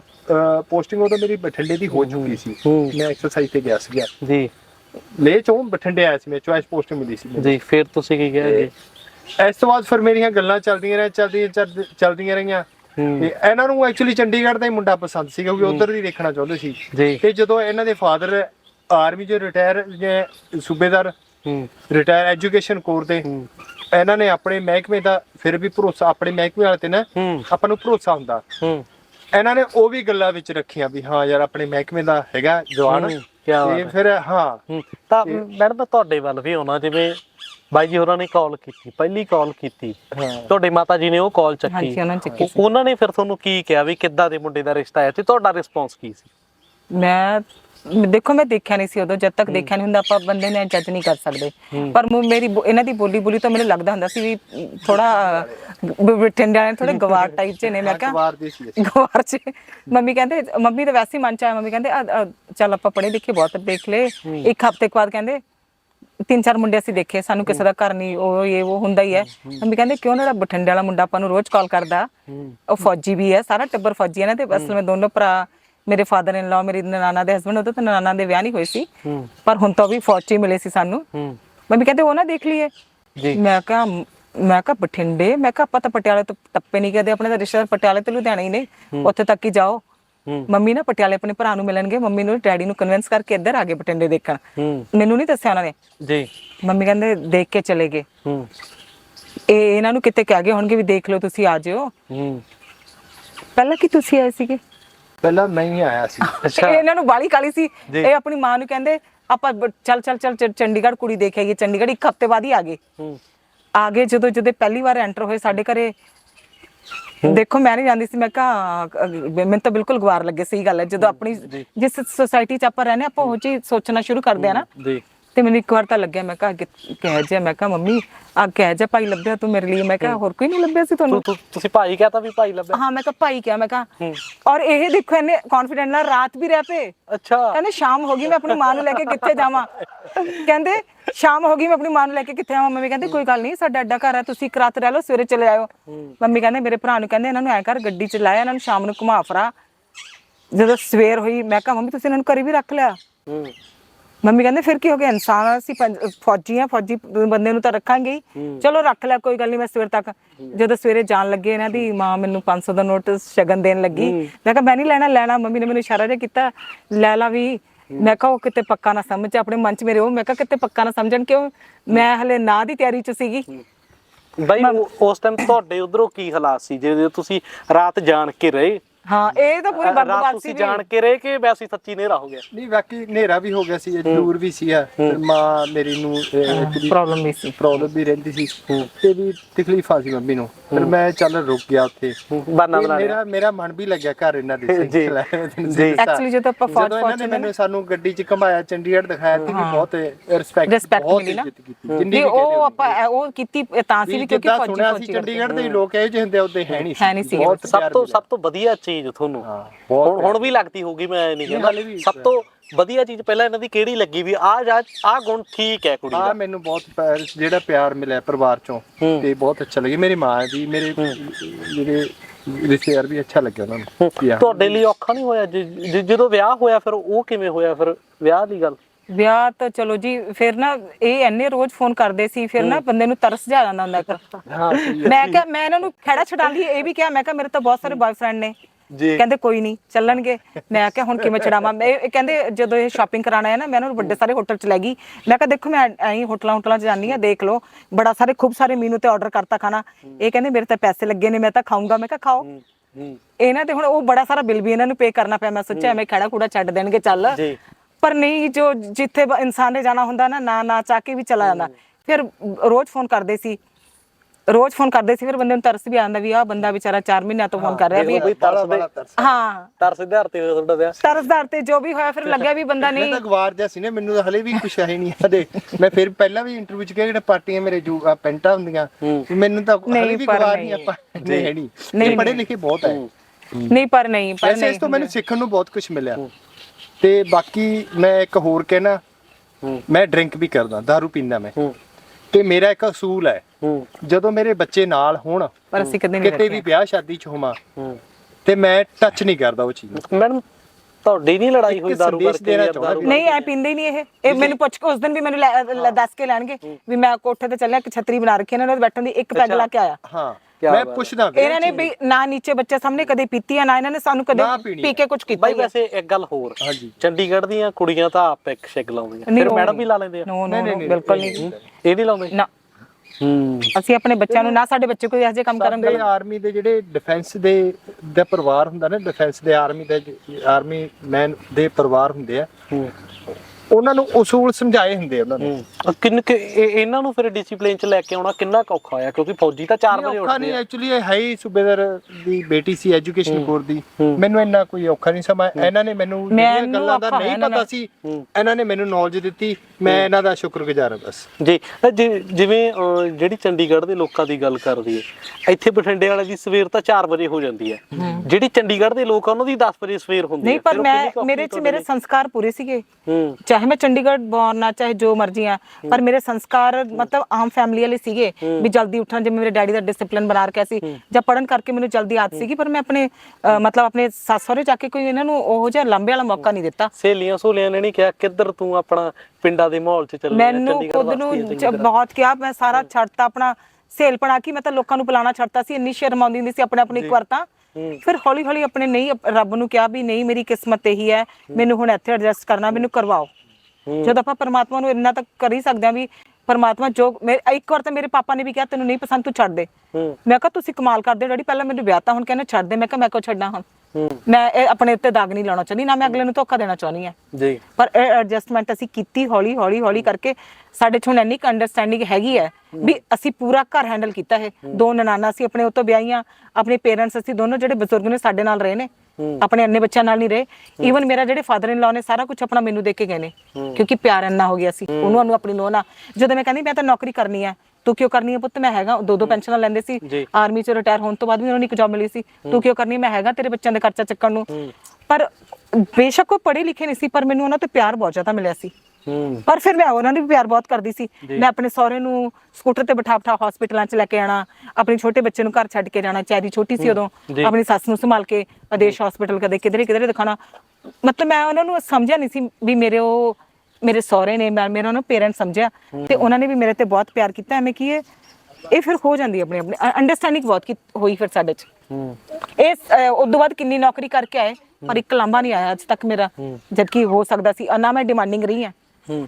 ਪੋਸਟਿੰਗ ਉਦੋਂ ਮੇਰੀ ਬਠਿੰਡੇ ਦੀ ਹੋ ਚੁੱਕੀ ਸੀ। ਮੈਂ ਐਕਸਰਸਾਈਜ਼ ਤੇ ਗਿਆ ਸੀਗਾ। ਜੀ। ਲੇ ਚੋਂ ਬਠਿੰਡੇ ਆਇਆ ਸੀ ਮੈਂ ਚੁਆਇਸ ਪੋਸਟਿੰਗ ਮਿਲੀ ਸੀ। ਜੀ ਫਿਰ ਤੁਸੀਂ ਕੀ ਕਿਹਾ ਜੀ? ਇਸ ਤੋਂ ਬਾਅਦ ਫਿਰ ਮੇਰੀਆਂ ਗੱਲਾਂ ਚੱਲਦੀਆਂ ਰਹੀਆਂ ਚੱਲਦੀਆਂ ਚੱਲਦ- ਚੱਲਦੀਆਂ ਰਹੀਆਂ। ਤੇ ਇਹਨਾਂ ਨੂੰ ਐਕਚੁਅਲੀ ਚੰਡੀਗੜ੍ਹ ਦਾ ਹੀ ਮੁੰਡਾ ਪਸੰਦ ਸੀ ਕਿਉਂਕਿ ਉਧਰ ਦੀ ਦੇਖਣਾ ਚਾਹੁੰਦੇ ਸੀ। ਜੀ। ਤੇ ਜਦੋਂ ਇਹਨਾਂ ਦੇ ਫਾਦਰ ਆਰਮੀ ਚ ਰਿਟਾਇਰ ਸੂਬੇਦਾਰ ਹੂੰ। ਰਿਟਾਇਰ ਐਜੂਕੇਸ਼ਨ ਕੋਰ ਦੇ ਇਹਨਾਂ ਨੇ ਆਪਣੇ ਮਹਿਕਮੇ ਦਾ ਫਿਰ ਵੀ ਭਰੋਸਾ ਆਪਣੇ ਮਹਿਕਮੇ ਵਾਲੇ ਤੇ ਨਾ ਆਪਾਂ ਨੂੰ ਭਰੋਸਾ ਹੁੰਦਾ। ਇਹਨਾਂ ਨੇ ਉਹ ਵੀ ਗੱਲਾਂ ਵਿੱਚ ਰੱਖੀਆਂ ਵੀ ਹਾਂ ਯਾਰ ਆਪਣੇ ਮਹਿਕਮੇ ਦਾ ਹੈਗਾ ਜਵਾਨ। ਤੇ। ਫਿਰ ਹਾਂ। ਤਾਂ ਮੈਡਮ ਤੁਹਾਡੇ ਵੱਲ ਵੀ ਆਉਣਾ ਜਿਵੇਂ ਬਾਈ ਜੀ ਹੋਰਾਂ ਨੇ ਕਾਲ ਕੀਤੀ ਪਹਿਲੀ ਕਾਲ ਕੀਤੀ। ਤੁਹਾਡੇ ਮਾਤਾ ਜੀ ਨੇ ਉਹ ਕਾਲ ਚੱਕੀ। ਹਾਂਜੀ, ਉਹਨਾਂ ਨੇ ਚੱਕੀ ਉਹ- ਉਹਨਾਂ ਨੇ ਫਿਰ ਤੁਹਾਨੂੰ ਕੀ ਕਿਹਾ ਵੀ ਕਿੱਦਾਂ ਦੇ ਮੁੰਡੇ ਦਾ ਰਿਸ਼ਤਾ ਹੈ ਤੇ ਤੁਹਾਡਾ ਰਿਸਪੌਂਸ ਕੀ ਸੀ? ਮੈਂ ਦੇਖੋ ਮੈਂ ਦੇਖਿਆ ਨਹੀਂ ਸੀ ਉਦੋਂ ਜਦ ਤੱਕ ਦੇਖਿਆ ਨਹੀਂ ਹੁੰਦਾ ਆਪਾਂ ਬੰਦੇ ਨੇ ਜੱਜ ਨਹੀਂ ਕਰ ਸਕਦੇ। ਪਰ ਮੁ- ਮੇਰੀ ਇਹਨਾਂ ਦੀ ਬੋਲੀ ਬੋਲੀ ਤਾਂ ਮੈਨੂੰ ਲੱਗਦਾ ਹੁੰਦਾ ਸੀ ਵੀ ਥੋੜਾ ਬਠਿੰਡੇ ਵਾਲੇ ਥੋੜੇ ਗਵਾਰ ਟਾਈਪ ਚ ਨੇ। ਮੈਂ ਕਿਹਾ ਅਖਬਾਰ ਦੇ ਸੀ। ਗਵਾਰ ਚ ਮੰਮੀ ਕਹਿੰਦੇ ਮੰਮੀ ਤਾਂ ਵੈਸੇ ਹੀ ਮਨ ਚ ਆਇਆ ਮੰਮੀ ਕਹਿੰਦੇ ਚੱਲ ਆਪਾਂ ਪੜੇ ਲਿਖੇ ਬਹੁਤ ਦੇਖ ਲਏ ਇੱਕ ਹਫ਼ਤੇ ਕੁ ਬਾਅਦ ਕਹਿੰਦੇ ਤਿੰਨ ਚਾਰ ਮੁੰਡੇ ਅਸੀਂ ਦੇਖੇ ਸਾਨੂੰ ਕਿਸੇ ਦਾ ਘਰ ਨਹੀਂ ਉਹ ਇਹ ਉਹ ਹੁੰਦਾ ਹੀ ਹੈ। ਮੰਮੀ ਕਹਿੰਦੇ ਕਿਉਂ ਨਾ ਜਿਹੜਾ ਬਠਿੰਡੇ ਵਾਲਾ ਮੁੰਡਾ ਆਪਾਂ ਨੂੰ ਰੋਜ਼ ਕਾਲ ਕਰਦਾ? ਉਹ ਫੌਜੀ ਵੀ ਹੈ ਸਾਰਾ ਟੱਬਰ ਫੌਜੀ ਹੈ ਨਾ ਤੇ ਅਸਲ ਵਿੱਚ ਦੋਨੋਂ ਭਰਾ ਮੇਰੇ ਫਾਦਰ ਇਨ ਲਾ ਮੇਰੀ ਨਾਨਾ ਦੇ ਹਸਬੰਡ ਉਦੋਂ ਤਾਂ ਨਾਨਾ ਦੇ ਵਿਆਹ ਨਹੀਂ ਹੋਏ ਸੀ। ਪਰ ਹੁਣ ਤਾਂ ਵੀ ਫੌਜੀ ਮਿਲੇ ਸੀ ਸਾਨੂੰ। ਹੂੰ। ਮੰਮੀ ਕਹਿੰਦੇ ਉਹ ਨਾ ਦੇਖ ਲਈਏ। ਜੀ। ਮੈਂ ਕਿਹਾ ਮੈਂ ਕਿਹਾ ਬਠਿੰਡੇ? ਮੈਂ ਕਿਹਾ ਆਪਾਂ ਤਾਂ ਪਟਿਆਲੇ ਤੋਂ ਟੱਪੇ ਨਹੀਂ ਕਦੇ ਆਪਣੇ ਤਾਂ ਰਿਸ਼ਤੇਦਾਰ ਪਟਿਆਲੇ ਤੇ ਲੁਧਿਆਣਾ ਹੀ ਨੇ। ਉੱਥੇ ਤੱਕ ਹੀ ਜਾਓ। ਮੰਮੀ ਨਾ ਪਟਿਆਲੇ ਆਪਣੇ ਭਰਾ ਨੂੰ ਮਿਲਣਗੇ ਮੰਮੀ ਨੂੰ ਡੈਡੀ ਨੂੰ ਕਨਵਿੰਸ ਕਰਕੇ ਇੱਧਰ ਆ ਗਏ ਬਠਿੰਡੇ ਦੇਖਣ। ਮੈਨੂੰ ਨਹੀਂ ਦੱਸਿਆ ਉਹਨਾਂ ਨੇ। ਜੀ। ਮੰਮੀ ਕਹਿੰਦੇ ਦੇਖ ਕੇ ਚਲੇ ਗਏ। ਹੂੰ। ਇਹ ਇਹਨਾਂ ਨੂੰ ਕਿਤੇ ਕਹਿ ਗਏ ਹੋਣਗੇ ਵੀ ਦੇਖ ਲਓ ਤੁਸੀਂ ਆ ਜਿਓ। ਹੂੰ। ਪਹਿਲਾਂ ਕੀ ਤੁਸੀਂ ਆਏ ਸੀਗੇ? ਪਹਿਲਾਂ ਮੈਂ ਹੀ ਆਇਆ ਸੀ। ਅੱਛਾ ਇਹ ਇਹਨਾਂ ਨੂੰ ਬਾਲੀ ਕਾਲੀ ਸੀ। ਇਹ ਆਪਣੀ ਮਾਂ ਨੂੰ ਕਹਿੰਦੇ ਆਪਾਂ ਚੱਲ ਚੱਲ ਚੱਲ ਚੰਡੀਗੜ੍ਹ ਕੁੜੀ ਦੇਖ ਆਈਏ ਚੰਡੀਗੜ੍ਹ ਇੱਕ ਹਫ਼ਤੇ ਬਾਅਦ ਹੀ ਆ ਗਏ। ਹੂੰ। ਆ ਗਏ ਜਦੋਂ ਜਦੋਂ ਪਹਿਲੀ ਵਾਰ ਐਂਟਰ ਹੋਏ ਸਾਡੇ ਘਰੇ। ਦੇਖੋ ਮੈਂ ਨਹੀਂ ਜਾਂਦੀ ਸੀ ਮੈਂ ਕਿਹਾ ਮੈਨੂੰ ਤਾਂ ਬਿਲਕੁਲ ਗਵਾਰ ਲੱਗੇ ਸਹੀ ਗੱਲ ਹੈ। ਜਦੋਂ ਆਪਣੀ ਜਿਸ ਸੋਸਾਇਟੀ 'ਚ ਆਪਾਂ ਰਹਿੰਦੇ ਹਾਂ, ਆਪਾਂ ਉਹ ਚੀਜ਼ ਸੋਚਣਾ ਸ਼ੁਰੂ ਕਰਦੇ ਆ ਨਾ। ਜੀ। ਤੇ ਮੈਨੂੰ ਇੱਕ ਵਾਰ ਤਾਂ ਲੱਗਿਆ ਮੈਂ ਕਿਹਾ ਕਹਿ ਜਾ ਮੈਂ ਕਿਹਾ ਮੰਮੀ ਆ ਕਹਿ ਜਾ ਭਾਈ ਲੱਭਿਆ ਤੂੰ ਮੇਰੇ ਲਈ? ਮੈਂ ਕਿਹਾ ਹੋਰ ਕੋਈ ਨਹੀਂ ਲੱਭਿਆ ਸੀ ਤੁਹਾਨੂੰ? ਤੂੰ ਤੁਸੀਂ ਭਾਈ ਕਹਤਾ ਵੀ ਭਾਈ ਲੱਭਿਆ। ਹਾਂ ਮੈਂ ਕਿਹਾ ਭਾਈ ਕਿਹਾ ਮੈਂ ਕਿਹਾ ਔਰ ਇਹ ਦੇਖੋ ਇਹਨੇ ਕੌਨਫੀਡੈਂਟ ਨਾਲ ਰਾਤ ਵੀ ਰਹਿ ਪਏ। ਅੱਛਾ। ਕਹਿੰਦੇ ਸ਼ਾਮ ਹੋ ਗਈ ਮੈਂ ਆਪਣੀ ਮਾਂ ਨੂੰ ਲੈ ਕੇ ਕਿੱਥੇ ਜਾਵਾਂ? ਕਹਿੰਦੇ ਸ਼ਾਮ ਹੋ ਗਈ ਮੈਂ ਆਪਣੀ ਮਾਂ ਨੂੰ ਲੈ ਕੇ ਕਿੱਥੇ ਆਵਾਂ? ਮੰਮੀ ਕਹਿੰਦੇ ਕੋਈ ਗੱਲ ਨਹੀਂ ਸਾਡਾ ਅੱਡਾ ਘਰ ਹੈ ਤੁਸੀਂ ਇੱਕ ਰਾਤ ਰਹਿ ਲਓ ਸਵੇਰੇ ਚਲੇ ਆਇਓ। ਮੰਮੀ ਕਹਿੰਦੇ ਮੇਰੇ ਭਰਾ ਨੂੰ ਕਹਿੰਦੇ ਇਹਨਾਂ ਨੂੰ ਐ ਕਰ ਗੱਡੀ ਚ ਲਾਇਆ ਇਹਨਾਂ ਨੂੰ ਸ਼ਾਮ ਨੂੰ ਘੁਮਾ ਫਰਾ ਜਦੋਂ ਸਵੇਰ ਹੋਈ ਮੈਂ ਕਿਹਾ ਮੰਮੀ ਤੁਸੀਂ ਇਹਨਾਂ ਨੂੰ ਘਰੇ ਵੀ ਰੱਖ ਲਿਆ? ਹੂੰ। ਮੰਮੀ ਕਹਿੰਦੇ ਫਿਰ ਕੀ ਹੋ ਗਿਆ? ਇਨਸਾਨ ਆ, ਅਸੀਂ ਪੰਜ- ਫੌਜੀ ਆ ਫੌਜੀ ਬੰਦੇ ਨੂੰ ਤਾਂ ਰੱਖਾਂਗੇ ਹੀ। ਚਲੋ ਰੱਖ ਲਿਆ ਕੋਈ ਗੱਲ ਨਹੀਂ ਮੈਂ ਸਵੇਰ ਤੱਕ ਜਦੋਂ ਸਵੇਰੇ ਜਾਣ ਲੱਗੇ ਇਹਨਾਂ ਦੀ ਮਾਂ ਮੈਨੂੰ 500 ਦਾ ਨੋਟ ਸ਼ਗਨ ਦੇਣ ਲੱਗੀ। ਮੈਂ ਕਿਹਾ ਮੈਂ ਨਹੀਂ ਲੈਣਾ ਲੈਣਾ। ਮੰਮੀ ਨੇ ਮੈਨੂੰ ਇਸ਼ਾਰਾ ਜਿਹਾ ਕੀਤਾ ਲੈ ਲਾ ਵੀ। ਮੈਂ ਕਿਹਾ ਉਹ ਕਿਤੇ ਪੱਕਾ ਨਾ ਸਮਝ ਆਪਣੇ ਮਨ ਚ ਮੇਰੇ ਉਹ। ਮੈਂ ਕਿਹਾ ਕਿਤੇ ਪੱਕਾ ਨਾ ਸਮਝਣ ਕਿਉਂ? ਮੈਂ ਹਲੇ ਨਾ ਦੀ ਤਿਆਰੀ ਚ ਸੀਗੀ। ਬਾਈ ਉਹ- ਉਸ ਟਾਈਮ ਤੁਹਾਡੇ ਉਧਰੋਂ ਕੀ ਹਾਲਾਤ ਸੀ? ਜਦੋਂ ਤੁਸੀਂ ਰਾਤ ਜਾਣ ਕੇ ਰਹੇ ਹਾਂ ਇਹ ਤਾਂ ਪੂਰੀ ਰਾਤ ਬਰਬਾਦ ਸੀ ਤੁਸੀਂ ਜਾਣ ਕੇ ਰਹੇ ਕਿ ਵੈਸੇ ਹੀ ਸੱਚੀ ਹਨੇਰਾ ਹੋ ਗਿਆ? ਨਹੀਂ ਬਾਕੀ ਹਨੇਰਾ ਵੀ ਹੋ ਗਿਆ ਸੀ ਦੂਰ ਵੀ ਸੀ ਆ ਫਿਰ ਮਾਂ ਮੇਰੀ ਨੂੰ ਐਕਚੁਅਲੀ ਪ੍ਰੋਬਲਮ ਵੀ ਸੀ। ਪ੍ਰੋਬਲਮ ਵੀ ਰਹਿੰਦੀ ਸੀ। ਤੇ ਵੀ ਤਕਲੀਫਾਂ ਸੀ ਮੰਮੀ ਨੂੰ। ਫਿਰ ਮੈਂ ਚੱਲ ਰੁਕ ਗਿਆ ਉੱਥੇ। ਬਾਨਾ ਤੇ ਬਣਾ ਲਿਆ। ਮੇਰਾ ਮੇਰਾ ਮਨ ਵੀ ਲੱਗਿਆ ਘਰ ਇਹਨਾਂ ਦੇ ਜੀ। ਸਿਲਸਿਲੇ ਜੀ। Actually ਜਦੋਂ ਆਪਾਂ ਫੌਜ- ਜਦੋਂ ਇਹਨਾਂ ਫੌਜ ਨੇ ਮੈਨੂੰ ਸਾਨੂੰ ਗੱਡੀ 'ਚ ਘਮਾਇਆ ਚੰਡੀਗੜ੍ਹ ਦਿਖਾਇਆ ਤੇ ਵੀ ਬਹੁਤ ਰਿਸਪੈਕਟ Respect ਬਹੁਤ ਮਿਲੀ ਨਾ। ਜਿੰਨੀ ਨਹੀਂ ਵੀ ਉਹ ਆਪਾਂ ਉਹ ਕੀਤੀ ਤਾਂ ਸੀ ਵੀ ਕਿਉਂਕਿ ਫੌਜੀ ਸੁਣਿਆ ਸੀ ਫੌਜੀ ਚੰਡੀਗੜ੍ਹ ਦੇ ਲੋਕ ਇਹੋ ਜਿਹੇ ਹੁੰਦੇ ਉਹਦੇ ਹੈ ਨਹੀਂ ਹੈ ਨਹੀਂ ਸੀਗੇ। ਬਹੁਤ ਸਭ ਪਿਆਰ ਤੋਂ ਮਿਲਿਆ। ਸਭ ਤੋਂ ਵਧੀਆ ਚੀਜ਼ ਤੁਹਾਨੂੰ। ਹਾਂ, ਬਹੁਤ ਹੁਣ ਹੁਣ ਵੀ ਲੱਗਦੀ ਹੋਊਗੀ ਮੈਂ ਨਹੀਂ ਹਾਲੇ ਕਹਿੰਦਾ। ਵੀ ਸਭ ਤੋਂ ਵਧੀਆ ਚੀਜ਼ ਪਹਿਲਾਂ ਇਹਨਾਂ ਦੀ ਕਿਹੜੀ ਲੱਗੀ ਵੀ ਆ ਜਾ ਆ ਗੁਣ ਠੀਕ ਹੈ ਕੁੜੀ ਆ ਦਾ। ਮੈਨੂੰ ਬਹੁਤ ਪਿਆਰ- ਜਿਹੜਾ ਪਿਆਰ ਮਿਲਿਆ ਪਰਿਵਾਰ ਚੋਂ ਹੂੰ। ਤੇ ਬਹੁਤ ਅੱਛਾ ਲੱਗਿਆ। ਮੇਰੀ ਮਾਂ ਦੀ ਮੇਰੇ ਜਿਹੜੇ ਰਿਸ਼ਤੇਦਾਰ ਵੀ ਅੱਛਾ ਲੱਗਿਆ ਉਹਨਾਂ ਨੂੰ। ਕਿ ਹਾਂ। ਤੁਹਾਡੇ ਲਈ ਔਖਾ ਨਹੀਂ ਹੋਇਆ? ਜ- ਜ- ਜਦੋਂ ਵਿਆਹ ਹੋਇਆ ਫਿਰ ਉਹ ਕਿਵੇਂ ਹੋਇਆ? ਫਿਰ ਵਿਆਹ ਦੀ ਗੱਲ? ਵਿਆਹ ਤਾਂ ਚਲੋ ਜੀ ਫਿਰ ਨਾ ਇਹ ਐਨੇ ਰੋਜ਼ ਫੋਨ ਕਰਦੇ ਸੀ ਫਿਰ ਨਾ ਬੰਦੇ ਨੂੰ ਤਰਸ ਜਾ ਜਾਂਦਾ ਹੁੰਦਾ ਇੱਕ। ਹਾਂ ਸਹੀ ਹੈ। ਮੈਂ ਕਿਹਾ ਮੈਂ ਇਹਨਾਂ ਨੂੰ ਖੜਾ ਛਡਾ ਲਈ ਇਹ ਵੀ ਕਿਹਾ ਮੈਂ ਕਿਹਾ ਮੇਰੇ ਤਾਂ ਬਹੁਤ ਸਾਰੇ ਬॉयਫ੍ਰੈਂਡ ਨੇ। ਜੀ। ਕਹਿੰਦੇ ਕੋਈ ਨਹੀਂ ਚੱਲਣਗੇ। ਮੈਂ ਕਿਹਾ ਹੁਣ ਕਿਵੇਂ ਛਡਾਵਾਂ ਮੈਂ ਇਹ ਕਹਿੰਦੇ ਜਦੋਂ ਇਹ ਸ਼ਾਪਿੰਗ ਕਰਾਣਾ ਹੈ ਨਾ ਮੈਂ ਇਹਨਾਂ ਨੂੰ ਵੱਡੇ ਸਾਰੇ ਹੋਟਲ ਚ ਲੈ ਗਈ। ਮੈਂ ਕਿਹਾ ਦੇਖੋ ਮੈਂ ਐਂ ਹੋਟਲਾਂ ਹੋਟਲਾਂ ਚ ਜਾਂਦੀ ਆ ਦੇਖ ਲਓ। ਬੜਾ ਸਾਰੇ ਖੂਬ ਸਾਰੇ ਮੀਨੂ ਤੇ ਆਰਡਰ ਕਰਤਾ ਖਾਣਾ। ਇਹ ਕਹਿੰਦੇ ਮੇਰੇ ਤਾਂ ਪੈਸੇ ਲੱਗੇ ਨੇ ਮੈਂ ਤਾਂ ਖਾਊਂਗਾ। ਮੈਂ ਕਿਹਾ ਖਾਓ। ਇਹਨਾਂ ਤੇ ਹੁਣ ਉਹ ਬੜਾ ਸਾਰਾ ਬਿੱਲ ਵੀ ਇਹਨਾਂ ਨੂੰ ਪੇ ਕਰਨਾ ਪਿਆ। ਮੈਂ ਸੋਚਿਆ ਐਵੇਂ ਖੜਾ ਖੂੜਾ ਛੱਡ ਦੇਣਗੇ ਚੱਲ। ਪਰ ਨਹੀਂ ਜੋ ਜਿੱਥੇ ਇਨਸਾਨ ਨੇ ਜਾਣਾ ਹੁੰਦਾ ਨਾ ਨਾ ਨਾ ਚਾਹ ਕੇ ਵੀ ਚਲਾ ਜਾਂਦਾ। ਫਿਰ ਰੋਜ਼ ਫੋਨ ਕਰਦੇ ਸੀ। ਰੋਜ਼ ਫੋਨ ਕਰਦੇ ਸੀ ਫਿਰ ਬੰਦੇ ਨੂੰ ਤਰਸ ਵੀ ਆਉਂਦਾ ਵੀ ਆਹ ਬੰਦਾ ਵਿਚਾਰਾ 4 ਮਹੀਨਿਆਂ ਤੋਂ ਫੋਨ ਕਰ ਰਿਹਾ ਵੀ ਕੋਈ ਤਰਸ ਤਰਸ ਹਾਂ। ਤਰਸ ਦੇ ਤੁਹਾਡਾ ਵਿਆਹ। ਜੋ ਵੀ ਹੋਇਆ ਫਿਰ ਲੱਗਿਆ ਵੀ ਬੰਦਾ ਮੈਂ ਨਹੀਂ। ਤਾਂ ਗਵਾਰ ਜਿਹਾ ਸੀ ਨਾ ਮੈਨੂੰ ਤਾਂ ਹਲੇ ਵੀ ਕੁਛ ਹੈ ਨਹੀਂ ਆਦੇ ਮੈਂ ਫਿਰ ਪਹਿਲਾਂ ਵੀ ਇੰਟਰਵਿਊ ਚ ਕਿਹਾ ਜਿਹੜਾ ਪਾਰਟੀਆਂ ਮੇਰੇ ਜੂ ਆਹ ਪੈਂਟਾਂ ਹੁੰਦੀਆਂ ਮੈਨੂੰ ਤਾਂ ਹਲੇ ਵੀ ਗਵਾਰ ਨਹੀਂ। ਆਪਾਂ ਨਹੀਂ ਨਹੀਂ। ਪੜ੍ਹੇ ਲਿਖੇ ਬਹੁਤ ਹੈ। ਨਹੀਂ ਪਰ ਨਹੀਂ ਪਰ ਇਸ ਤੋਂ ਮੈਨੂੰ ਸਿੱਖਣ ਨੂੰ ਬਹੁਤ ਕੁਝ ਮਿਲਿਆ। ਤੇ ਬਾਕੀ ਮੈਂ ਇੱਕ ਹੋਰ ਕਹਿਣਾ ਮੈਂ ਡਰਿੰਕ ਵੀ ਕਰਦਾ दारू ਪੀਂਦਾ ਮੈਂ। ਤੇ ਮੇਰਾ ਇੱਕ ਅਸੂਲ ਹੂੰ ਜਦੋਂ ਮੇਰੇ ਬੱਚੇ ਨਾਲ ਹੋਣ ਪਰ ਅਸੀਂ ਕਦੇ ਨਹੀਂ ਕਿਤੇ ਵੀ ਵਿਆਹ ਸ਼ਾਦੀ ਚ ਹੋਵਾਂ ਤੇ ਮੈਂ ਟੱਚ ਨਹੀਂ ਕਰਦਾ ਉਹ ਚੀਜ਼ ਨੂੰ। ਮੈਡਮ ਤੁਹਾਡੀ ਨਹੀਂ ਲੜਾਈ ਹੋਈ ਦਾਰੂ ਕਰਕੇ ਨਹੀਂ ਐ ਪੀਂਦੇ ਹੀ ਨਹੀਂ ਇਹ। ਇਹ ਮੈਨੂੰ ਪੁੱਛ ਕੇ ਉਸ ਦਿਨ ਵੀ ਮੈਨੂੰ ਦੱਸ ਕੇ ਲੈਣਗੇ ਵੀ ਮੈਂ ਕੋਠੇ ਤੇ ਚੱਲਿਆ ਇੱਕ ਛਤਰੀ ਬਣਾ ਰੱਖੀ ਇਹਨਾਂ ਨੇ ਉਹਦੇ ਬੈਠਣ ਦੀ ਇੱਕ ਪੈਗ ਲਾ ਕੇ ਆਇਆ। ਹਾਂ ਮੈਂ। ਪੁੱਛਦਾ ਵੀ। ਇਹਨਾਂ ਨੇ ਵੀ ਨਾ ਨੀਚੇ ਬੱਚੇ ਸਾਹਮਣੇ ਕਦੇ ਪੀਤੀ ਆ ਨਾ ਇਹਨਾਂ ਨੇ ਸਾਨੂੰ ਕਦੇ ਪੀ ਕੇ ਕੁਝ ਕੀਤਾ ਬਾਈ। ਵੈਸੇ ਇੱਕ ਗੱਲ ਹੋਰ। ਹਾਂਜੀ। ਚੰਡੀਗੜ੍ਹ ਦੀਆਂ ਕੁੜੀਆਂ ਤਾਂ ਆਪ ਇੱਕ ਸ਼ਿਗ ਲਾਉਂਦੀਆਂ। ਫਿਰ ਮੈਡਮ। ਵੀ ਲਾ ਲੈਂਦੇ ਆ। ਨੋ ਨਹੀਂ, ਨੋ ਨਹੀਂ, ਨੋ ਨਹੀਂ, ਬਿਲਕੁਲ ਨਹੀਂ, ਨਹੀਂ। ਇਹ ਨਹੀਂ ਲਾਉਂਦੇ? ਨਾ। ਹੂੰ। ਅਸੀਂ ਆਪਣੇ ਬੱਚਿਆਂ ਨੂੰ ਨਾ ਸਾਡੇ ਬੱਚੇ ਕੋਈ ਇਹੋ ਜਿਹੇ ਕੰਮ ਕਰਨ ਸਾਡੇ ਆਰਮੀ ਦੇ ਜਿਹੜੇ ਡਿਫੈਂਸ ਦੇ ਦਾ ਪਰਿਵਾਰ ਹੁੰਦਾ ਨਾ ਡਿਫੈਂਸ ਦੇ ਆਰਮੀ ਦੇ ਆਰਮੀ ਮੈਨ ਦੇ ਪਰਿਵਾਰ ਹੁੰਦੇ ਆ। ਹੂੰ। ਉਹਨਾਂ ਨੂੰ ਉਸੂਲ ਸਮਝਾਏ ਹੁੰਦੇ ਉਹਨਾਂ ਨੇ। ਕਿੰਨ ਕਿ ਇਹ- ਇਹਨਾਂ ਨੂੰ ਫਿਰ ਡਿਸਪਲਿਨ ਚ ਲੈ ਕੇ ਆਉਣਾ ਕਿੰਨਾ ਔਖਾ ਹੋਇਆ? ਕਿਉਂਕਿ ਫੌਜੀ ਤਾਂ 4 ਵਜੇ ਔਖਾ ਉੱਠਦੇ ਨਹੀਂ ਆ ਐਕਚੁਅਲੀ ਇਹ ਹੈ ਹੀ ਸੂਬੇਦਾਰ ਦੀ ਬੇਟੀ ਸੀ ਐਜੂਕੇਸ਼ਨ ਕੋਰ ਦੀ। ਮੈਨੂੰ ਇੰਨਾ ਕੋਈ ਔਖਾ ਨਹੀਂ ਸਮਾ। ਇਹਨਾਂ ਨੇ ਮੈਨੂੰ ਜਿਹੜੀਆਂ ਗੱਲਾਂ ਦਾ ਨਹੀਂ ਪਤਾ ਸੀ। ਇਹਨਾਂ ਨੇ ਮੈਨੂੰ ਨੌਲੇਜ ਦਿੱਤੀ। ਮੈਂ ਇਹਨਾਂ ਦਾ ਸ਼ੁਕਰਗੁਜ਼ਾਰ ਹਾਂ ਬਸ। ਜੀ ਜਿਵੇਂ ਜਿਹੜੀ ਚੰਡੀਗੜ੍ਹ ਦੇ ਲੋਕਾਂ ਦੀ ਗੱਲ ਕਰਦੀ ਹੈ ਇੱਥੇ ਬਠਿੰਡੇ ਵਾਲੇ ਦੀ ਸਵੇਰ ਤਾਂ 4 ਵਜੇ ਹੋ ਜਾਂਦੀ ਹੈ। ਜਿਹੜੀ ਚੰਡੀਗੜ੍ਹ ਦੇ ਲੋਕ ਆ ਉਹਨਾਂ ਦੀ 10 ਵਜੇ ਸਵੇਰ ਹੁੰਦੀ ਹੈ। ਨਹੀਂ ਪਰ ਮੈਂ ਮੇਰੇ ਚ ਮੇਰੇ? ਸੰਸਕਾਰ ਪੂਰੇ ਸੀਗੇ। ਹੂੰ। ਚਾਹੇ ਮੈਂ ਚੰਡੀਗੜ੍ਹ ਬੌਰਨ ਆ ਚਾਹੇ ਜੋ ਮਰਜ਼ੀ ਆ ਪਰ ਮੇਰੇ ਸੰਸਕਾਰ ਮਤਲਬ ਆਮ ਫੈਮਿਲੀ ਵਾਲੇ ਸੀਗੇ ਵੀ ਜਲਦੀ ਉੱਠਣਾ ਜਿਵੇਂ ਮੇਰੇ ਡੈਡੀ ਦਾ ਡਿਸਪਲਿਨ ਬਣਾ ਰੱਖਿਆ ਸੀ ਜਾਂ ਪੜਨ ਕਰਕੇ ਮੈਨੂੰ ਜਲਦੀ ਆਦਤ ਸੀਗੀ ਪਰ ਮੈਂ ਆਪਣੇ ਮਤਲਬ ਆਪਣੇ ਸੱਸ ਸਹੁਰੇ ਜਾ ਕੇ ਕੋਈ ਇਹਨਾਂ ਨੂੰ ਉਹੋ ਜਿਹਾ ਲੰਬੇ ਵਾਲਾ ਮੌਕਾ ਨਹੀਂ ਦਿੱਤਾ। ਸਹੇਲੀਆਂ ਸਹੂਲੀਆਂ ਨੇ ਨਹੀਂ ਕਿਹਾ ਕਿੱਧਰ ਤੂੰ ਆਪਣਾ ਪਿੰਡਾਂ ਦੇ ਮਾਹੌਲ 'ਚ ਚੱਲ ਮੈਨੂੰ ਖੁਦ ਨੂੰ ਬਹੁਤ ਕਿਹਾ ਮੈਂ ਸਾਰਾ ਛੱਡਤਾ ਆਪਣਾ ਸੇਲਪਣਾ ਕੀ ਮੈਂ ਤਾਂ ਲੋਕਾਂ ਨੂੰ ਬੁਲਾਉਣਾ ਛੱਡਤਾ ਸੀ ਇੰਨੀ ਸ਼ਰਮ ਆਉਂਦੀ ਹੁੰਦੀ ਸੀ ਆਪਣੇ ਆਪਣੇ ਇੱਕ ਵਾਰ ਤਾਂ। ਫਿਰ ਹੌਲੀ ਹੌਲੀ ਆਪਣੇ ਨਹੀਂ ਰੱਬ ਨੂੰ ਕਿਹਾ ਵੀ ਨਹੀਂ ਮੇਰੀ ਕਿਸਮਤ ਇਹੀ ਹੈ ਮੈਨੂੰ ਹੁਣ ਇੱਥੇ ਐਡਜਸਟ ਕਰਨਾ ਮੈਨੂੰ ਕਰਵਾਓ। ਜਦੋਂ ਆਪਾਂ ਪਰਮਾਤਮਾ ਨੂੰ ਇੰਨਾ ਤੱਕ ਕਰ ਹੀ ਸਕਦੇ ਆ ਵੀ ਪਰਮਾਤਮਾ ਜੋ ਇੱਕ ਵਾਰ ਤਾਂ ਮੇਰੇ ਪਾਪਾ ਨੇ ਵੀ ਕਿਹਾ ਤੈਨੂੰ ਨਹੀਂ ਪਸੰਦ ਤੂੰ ਛੱਡ ਦੇ। ਮੈਂ ਕਿਹਾ ਤੁਸੀਂ ਕਮਾਲ ਕਰਦੇ ਹੋ ਡੈਡੀ ਪਹਿਲਾਂ ਮੈਨੂੰ ਵਿਆਹ ਤਾਂ ਹੁਣ ਕਹਿੰਦੇ ਛੱਡ ਦੇ। ਮੈਂ ਕਿਹਾ ਮੈਂ ਕਿਉਂ ਛੱਡਾਂ ਹੁਣ? ਹੂੰ। ਮੈਂ ਇਹ ਆਪਣੇ ਉੱਤੇ ਦਾਗ ਨਹੀਂ ਲਾਉਣਾ ਚਾਹੁੰਦੀ ਨਾ ਮੈਂ ਅਗਲੇ ਨੂੰ ਧੋਖਾ ਦੇਣਾ ਚਾਹੁੰਦੀ ਹਾਂ। ਜੀ। ਪਰ ਇਹ ਐਡਜਸਟਮੈਂਟ ਅਸੀਂ ਕੀਤੀ ਹੌਲੀ ਹੌਲੀ ਹੌਲੀ ਕਰਕੇ ਸਾਡੇ ਚ ਹੁਣ ਇੰਨੀ ਅੰਡਰਸਟੈਂਡਿੰਗ ਹੈਗੀ ਹੈ ਵੀ ਅਸੀਂ ਪੂਰਾ ਘਰ ਹੈਂਡਲ ਕੀਤਾ ਹੈ। ਦੋ ਨਨਾਨਾ ਸੀ ਆਪਣੇ ਉਤੋਂ ਵਿਆਹੀਆਂ ਆਪਣੇ ਪੇਰੈਂਟਸ ਅਸੀਂ ਦੋਨੋਂ ਜਿਹੜੇ ਬਜ਼ੁਰਗ ਨੇ ਸਾਡੇ ਨਾਲ ਰਹੇ ਨੇ। ਆਪਣੇ ਅੰਨੇ ਬੱਚਿਆਂ ਨਾਲ ਨਹੀਂ ਰਹੇ। ਈਵਨ ਮੇਰਾ ਜਿਹੜੇ ਫਾਦਰ ਇਨ ਲਾ ਨੇ ਸਾਰਾ ਕੁਝ ਆਪਣਾ ਮੈਨੂੰ ਦੇ ਕੇ ਗਏ ਨੇ। ਕਿਉਂਕਿ ਪਿਆਰ ਇੰਨਾ ਹੋ ਗਿਆ ਸੀ। ਉਹਨੂੰ ਨੂੰ ਆਪਣੀ ਨਾਲ। ਜਦੋਂ ਮੈਂ ਕਹਿੰਦੀ ਮੈਂ ਤਾਂ ਨੌਕਰੀ ਕਰਨੀ ਹੈ ਤੂੰ ਕਿਉਂ ਕਰਨੀ ਹੈ ਪੁੱਤ? ਮੈਂ ਹੈਗਾ। ਦੋ ਦੋ ਪੈਨਸ਼ਨਾਂ ਲੈਂਦੇ ਸੀ। ਆਰਮੀ ਚ ਰਿਟਾਇਰ ਹੋਣ ਤੋਂ ਬਾਅਦ ਵੀ ਉਹਨਾਂ ਨੂੰ ਇੱਕ ਜੌਬ ਮਿਲੀ ਸੀ। ਤੂੰ ਕਿਉਂ ਕਰਨੀ? ਮੈਂ ਹੈਗਾ ਤੇਰੇ ਬੱਚਿਆਂ ਦਾ ਖਰਚਾ ਚੱਕਣ ਨੂੰ। ਪਰ ਬੇਸ਼ੱਕ ਉਹ ਪੜ੍ਹੇ ਲਿਖੇ ਨਹੀਂ ਸੀ ਪਰ ਮੈਨੂੰ ਉਹਨਾਂ ਤੋਂ ਪਿਆਰ ਬਹੁਤ ਜ਼ਿਆਦਾ ਮਿਲਿਆ ਸੀ। ਹੂੰ ਪਰ ਫਿਰ ਮੈਂ ਉਹਨਾਂ ਨੂੰ ਵੀ ਪਿਆਰ ਬਹੁਤ ਕਰਦੀ ਸੀ। ਮੈਂ ਆਪਣੇ ਸਹੁਰੇ ਨੂੰ ਸਕੂਟਰ ਤੇ ਬਿਠਾ ਬਿਠਾ ਹਸਪੀਟਲਾਂ 'ਚ ਲੈ ਕੇ ਆਣਾ ਆਪਣੇ ਛੋਟੇ ਬੱਚੇ ਨੂੰ ਘਰ ਛੱਡ ਕੇ ਜਾਣਾ ਚੈਰੀ ਛੋਟੀ ਸੀ ਉਦੋਂ। ਆਪਣੀ ਸੱਸ ਨੂੰ ਸੰਭਾਲ ਕੇ ਆਦੇਸ਼ ਹਸਪੀਟਲ ਕਦੇ ਕਿਧਰੇ ਕਿਧਰੇ ਦਿਖਾਣਾ ਮਤਲਬ ਮੈਂ ਉਹਨਾਂ ਨੂੰ ਸਮਝਿਆ ਨਹੀਂ ਸੀ ਵੀ ਮੇਰੇ ਉਹ ਮੇਰੇ ਸਹੁਰੇ ਨੇ ਮੈਂ ਮੇਰਾ ਉਹਨਾਂ ਪੇਰੈਂਟ ਸਮਝਿਆ ਤੇ ਉਹਨਾਂ ਨੇ ਵੀ ਮੇਰੇ ਤੇ ਬਹੁਤ ਪਿਆਰ ਕੀਤਾ। ਐਵੇਂ ਕੀ ਇਹ ਇਹ ਫਿਰ ਹੋ ਜਾਂਦੀ ਆਪਣੀ ਆਪਣੀ ਅੰਡਰਸਟੈਂਡਿੰਗ ਬਹੁਤ ਕੀ ਹੋਈ ਫਿਰ ਸਾਡੇ 'ਚ। ਹੂੰ। ਇਹ ਅਹ, ਉਦੋਂ ਬਾਅਦ ਕਿੰਨੀ ਨੌਕਰੀ ਕਰਕੇ ਆਏ ਪਰ ਇੱਕ ਲਾਂਭਾ ਨਹੀਂ ਆਇਆ ਅੱਜ ਤੱਕ ਮੇਰਾ। ਜਦਕਿ ਹੋ ਸਕਦਾ ਸੀ ਨਾ ਮੈਂ ਡਿਮਾਂਡਿੰਗ ਰਹੀ ਹਾਂ।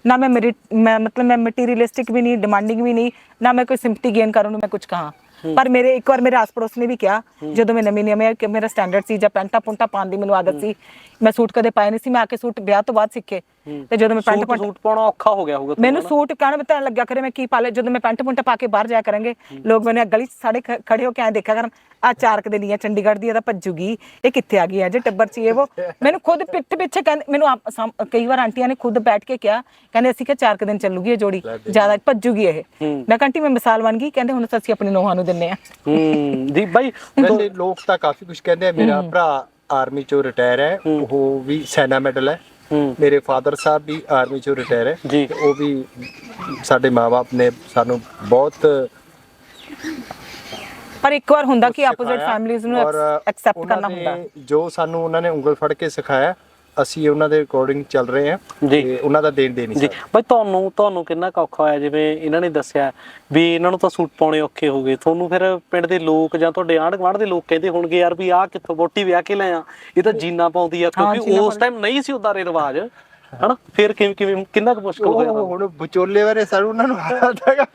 ਨਾ ਮੈਂ ਮੇਰੀ ਮੈਂ ਮਤਲਬ ਮੈਂ ਮਟੀਰੀਅਲਿਸਟਿਕ ਵੀ ਨਹੀਂ ਡਿਮਾਂਡਿੰਗ ਵੀ ਨਹੀਂ ਨਾ ਮੈਂ ਕੋਈ ਸਿੰਪਥੀ ਗੇਨ ਕਰਨ ਨੂੰ ਮੈਂ ਕੁਝ ਕਹਾ। ਪਰ ਮੇਰੇ ਇੱਕ ਵਾਰ ਮੇਰੇ ਆਸ ਪੜੋਸ ਨੇ ਵੀ ਕਿਹਾ ਜਦੋਂ ਮੈਂ ਨਵੀਂ ਨਵੀਂ ਕਿ ਮੇਰਾ ਸਟੈਂਡਰਡ ਸੀ ਜਾਂ ਪੈਂਟਾ ਪੁੰਟਾ ਪਾਉਣ ਦੀ ਮੈਨੂੰ ਆਦਤ ਸੀ ਮੈਂ ਸੂਟ ਕਦੇ ਪਾਏ ਨਹੀਂ ਸੀ ਮੈਂ ਆ ਕੇ ਸੂਟ ਵਿਆਹ ਤੋਂ ਬਾਅਦ ਸਿੱਖੇ। ਤੇ ਜਦੋਂ ਮੈਂ ਪੈਂਟ ਸੂਟ ਪੁੰਟ ਸੂਟ ਪਾਉਣਾ ਔਖਾ ਹੋ ਗਿਆ ਹੋਊਗਾ ਮੈਨੂੰ ਸੂਟ ਕਹਿਣ ਮੈਂ ਤਾਂ ਲੱਗਿਆ ਕਰੇ ਮੈਂ ਕੀ ਪਾ ਲਿਆ ਜਦੋਂ ਮੈਂ ਪੈਂਟ ਪੁੰਟ ਪਾ ਕੇ ਬਾਹਰ ਜਾਇਆ ਕਰਾਂਗੇ ਲੋਕ ਮੈਨੂੰ ਗਲੀ ਸਾਡੇ ਖੜੇ ਹੋ ਕੇ ਐਂ ਦੇਖਿਆ ਕਰਨ ਆ ਚਾਰਕ ਦੇ ਨਹੀਂ ਆ ਚੰਡੀਗੜ੍ਹ ਦੀ ਇਹਦਾ ਭੱਜੂਗੀ ਇਹ ਕਿੱਥੇ ਆ ਗਈ ਹੈ? ਜੇ ਟੱਬਰ 'ਚ ਇਹ ਉਹ ਮੈਨੂੰ ਖੁਦ ਪਿੱਠ ਪਿੱਛੇ ਕਹਿੰਦੇ ਮੈਨੂੰ ਕਈ ਵਾਰ ਆਂਟੀਆਂ ਨੇ ਖੁਦ ਬੈਠ ਕੇ ਕਿਹਾ ਕਹਿੰਦੇ ਅਸੀਂ ਕਿ ਚਾਰਕ ਦਿਨ ਚੱਲੂਗੀ ਇਹ ਜੋੜੀ ਜ਼ਿਆਦਾ ਭੱਜੂਗੀ ਇਹ। ਮੈਂ ਕੰਟੀ ਮੈਂ ਮਿਸਾਲ ਬਣ ਗਈ ਕਹਿੰਦੇ ਹੁਣ ਤਾਂ ਅਸੀਂ ਆਪਣੀ ਨੋਹਾਂ ਨੂੰ ਦਿੰਨੇ ਆ। ਹੂੰ ਜੀ ਬਾਈ ਵੈਸੇ ਲੋਕ ਤਾਂ ਕਾਫੀ ਕੁਝ ਕਹਿੰਦੇ ਆ ਮੇਰਾ ਭਰਾ ਆਰਮੀ ਚੋਂ ਰਿਟਾਇਰ ਹੈ। ਉਹ ਵੀ ਸੈਨਾ ਮੈਡਲ ਹੂੰ। ਮੇਰੇ ਫਾਦਰ ਸਾਹਿਬ ਵੀ ਆਰਮੀ ਚੋਂ ਰਿਟਾਇਰ ਹੈ। ਉਹ ਵੀ ਸਾਡੇ ਮਾਪੇ ਨੇ ਸਾਨੂੰ ਬਹੁਤ ਪਰ ਇੱਕ ਵਾਰ ਹੁੰਦਾ ਕਿ ਆਪੋਜ਼ਿਟ ਫੈਮਿਲੀਜ਼ ਨੂੰ ਐਕਸੈਪਟ ਕਰਨਾ ਹੁੰਦਾ। ਜੋ ਸਾਨੂੰ ਉਹਨਾਂ ਨੇ ਉਂਗਲ ਫੜ ਕੇ ਸਿਖਾਇਆ ਅਸੀਂ ਉਹਨਾਂ ਦੇ ਅਕੋਰਡਿੰਗ ਚੱਲ ਰਹੇ ਹਾਂ ਜੀ। ਤੇ ਉਹਨਾਂ ਦਾ ਦੇਣ ਦੇ ਨਹੀਂ ਜੀ। ਸਕਦੇ। ਬਈ ਤੁਹਾਨੂੰ ਤੁਹਾਨੂੰ ਕਿੰਨਾ ਔਖਾ ਹੋਇਆ ਜਿਵੇਂ ਇਹਨਾਂ ਨੇ ਦੱਸਿਆ ਵੀ ਇਹਨਾਂ ਨੂੰ ਤਾਂ ਸੂਟ ਪਾਉਣੇ ਔਖੇ ਹੋ ਗਏ। ਤੁਹਾਨੂੰ ਫਿਰ ਪਿੰਡ ਦੇ ਲੋਕ ਜਾਂ ਤੁਹਾਡੇ ਆਂਢ ਗੁਆਂਢ ਦੇ ਲੋਕ ਕਹਿੰਦੇ ਹੋਣਗੇ ਯਾਰ ਵੀ ਆਹ ਕਿੱਥੋਂ ਵੋਟੀ ਵਿਆਹ ਕੇ ਲਿਆ ਇਹ ਤਾਂ ਜੀਨਾ ਪਾਉਂਦੀ ਆ ਕਿਉਂਕਿ ਉਸ ਟਾਈਮ ਨਹੀਂ ਸੀ ਉਦਾਂ ਦੇ ਰਿਵਾਜ। ਹਨਾ? ਫਿਰ ਕਿਵੇਂ ਕਿਵੇਂ ਕਿੰਨਾ ਕੁ ਮੁਸ਼ਕਲ ਹੋਇਆ? ਹੁਣ ਵਿਚੋਲੇ ਬਾਰੇ ਸਾਨੂੰ ਉਹਨਾਂ ਨੂੰ ਹਾਲੇ ਤੱਕ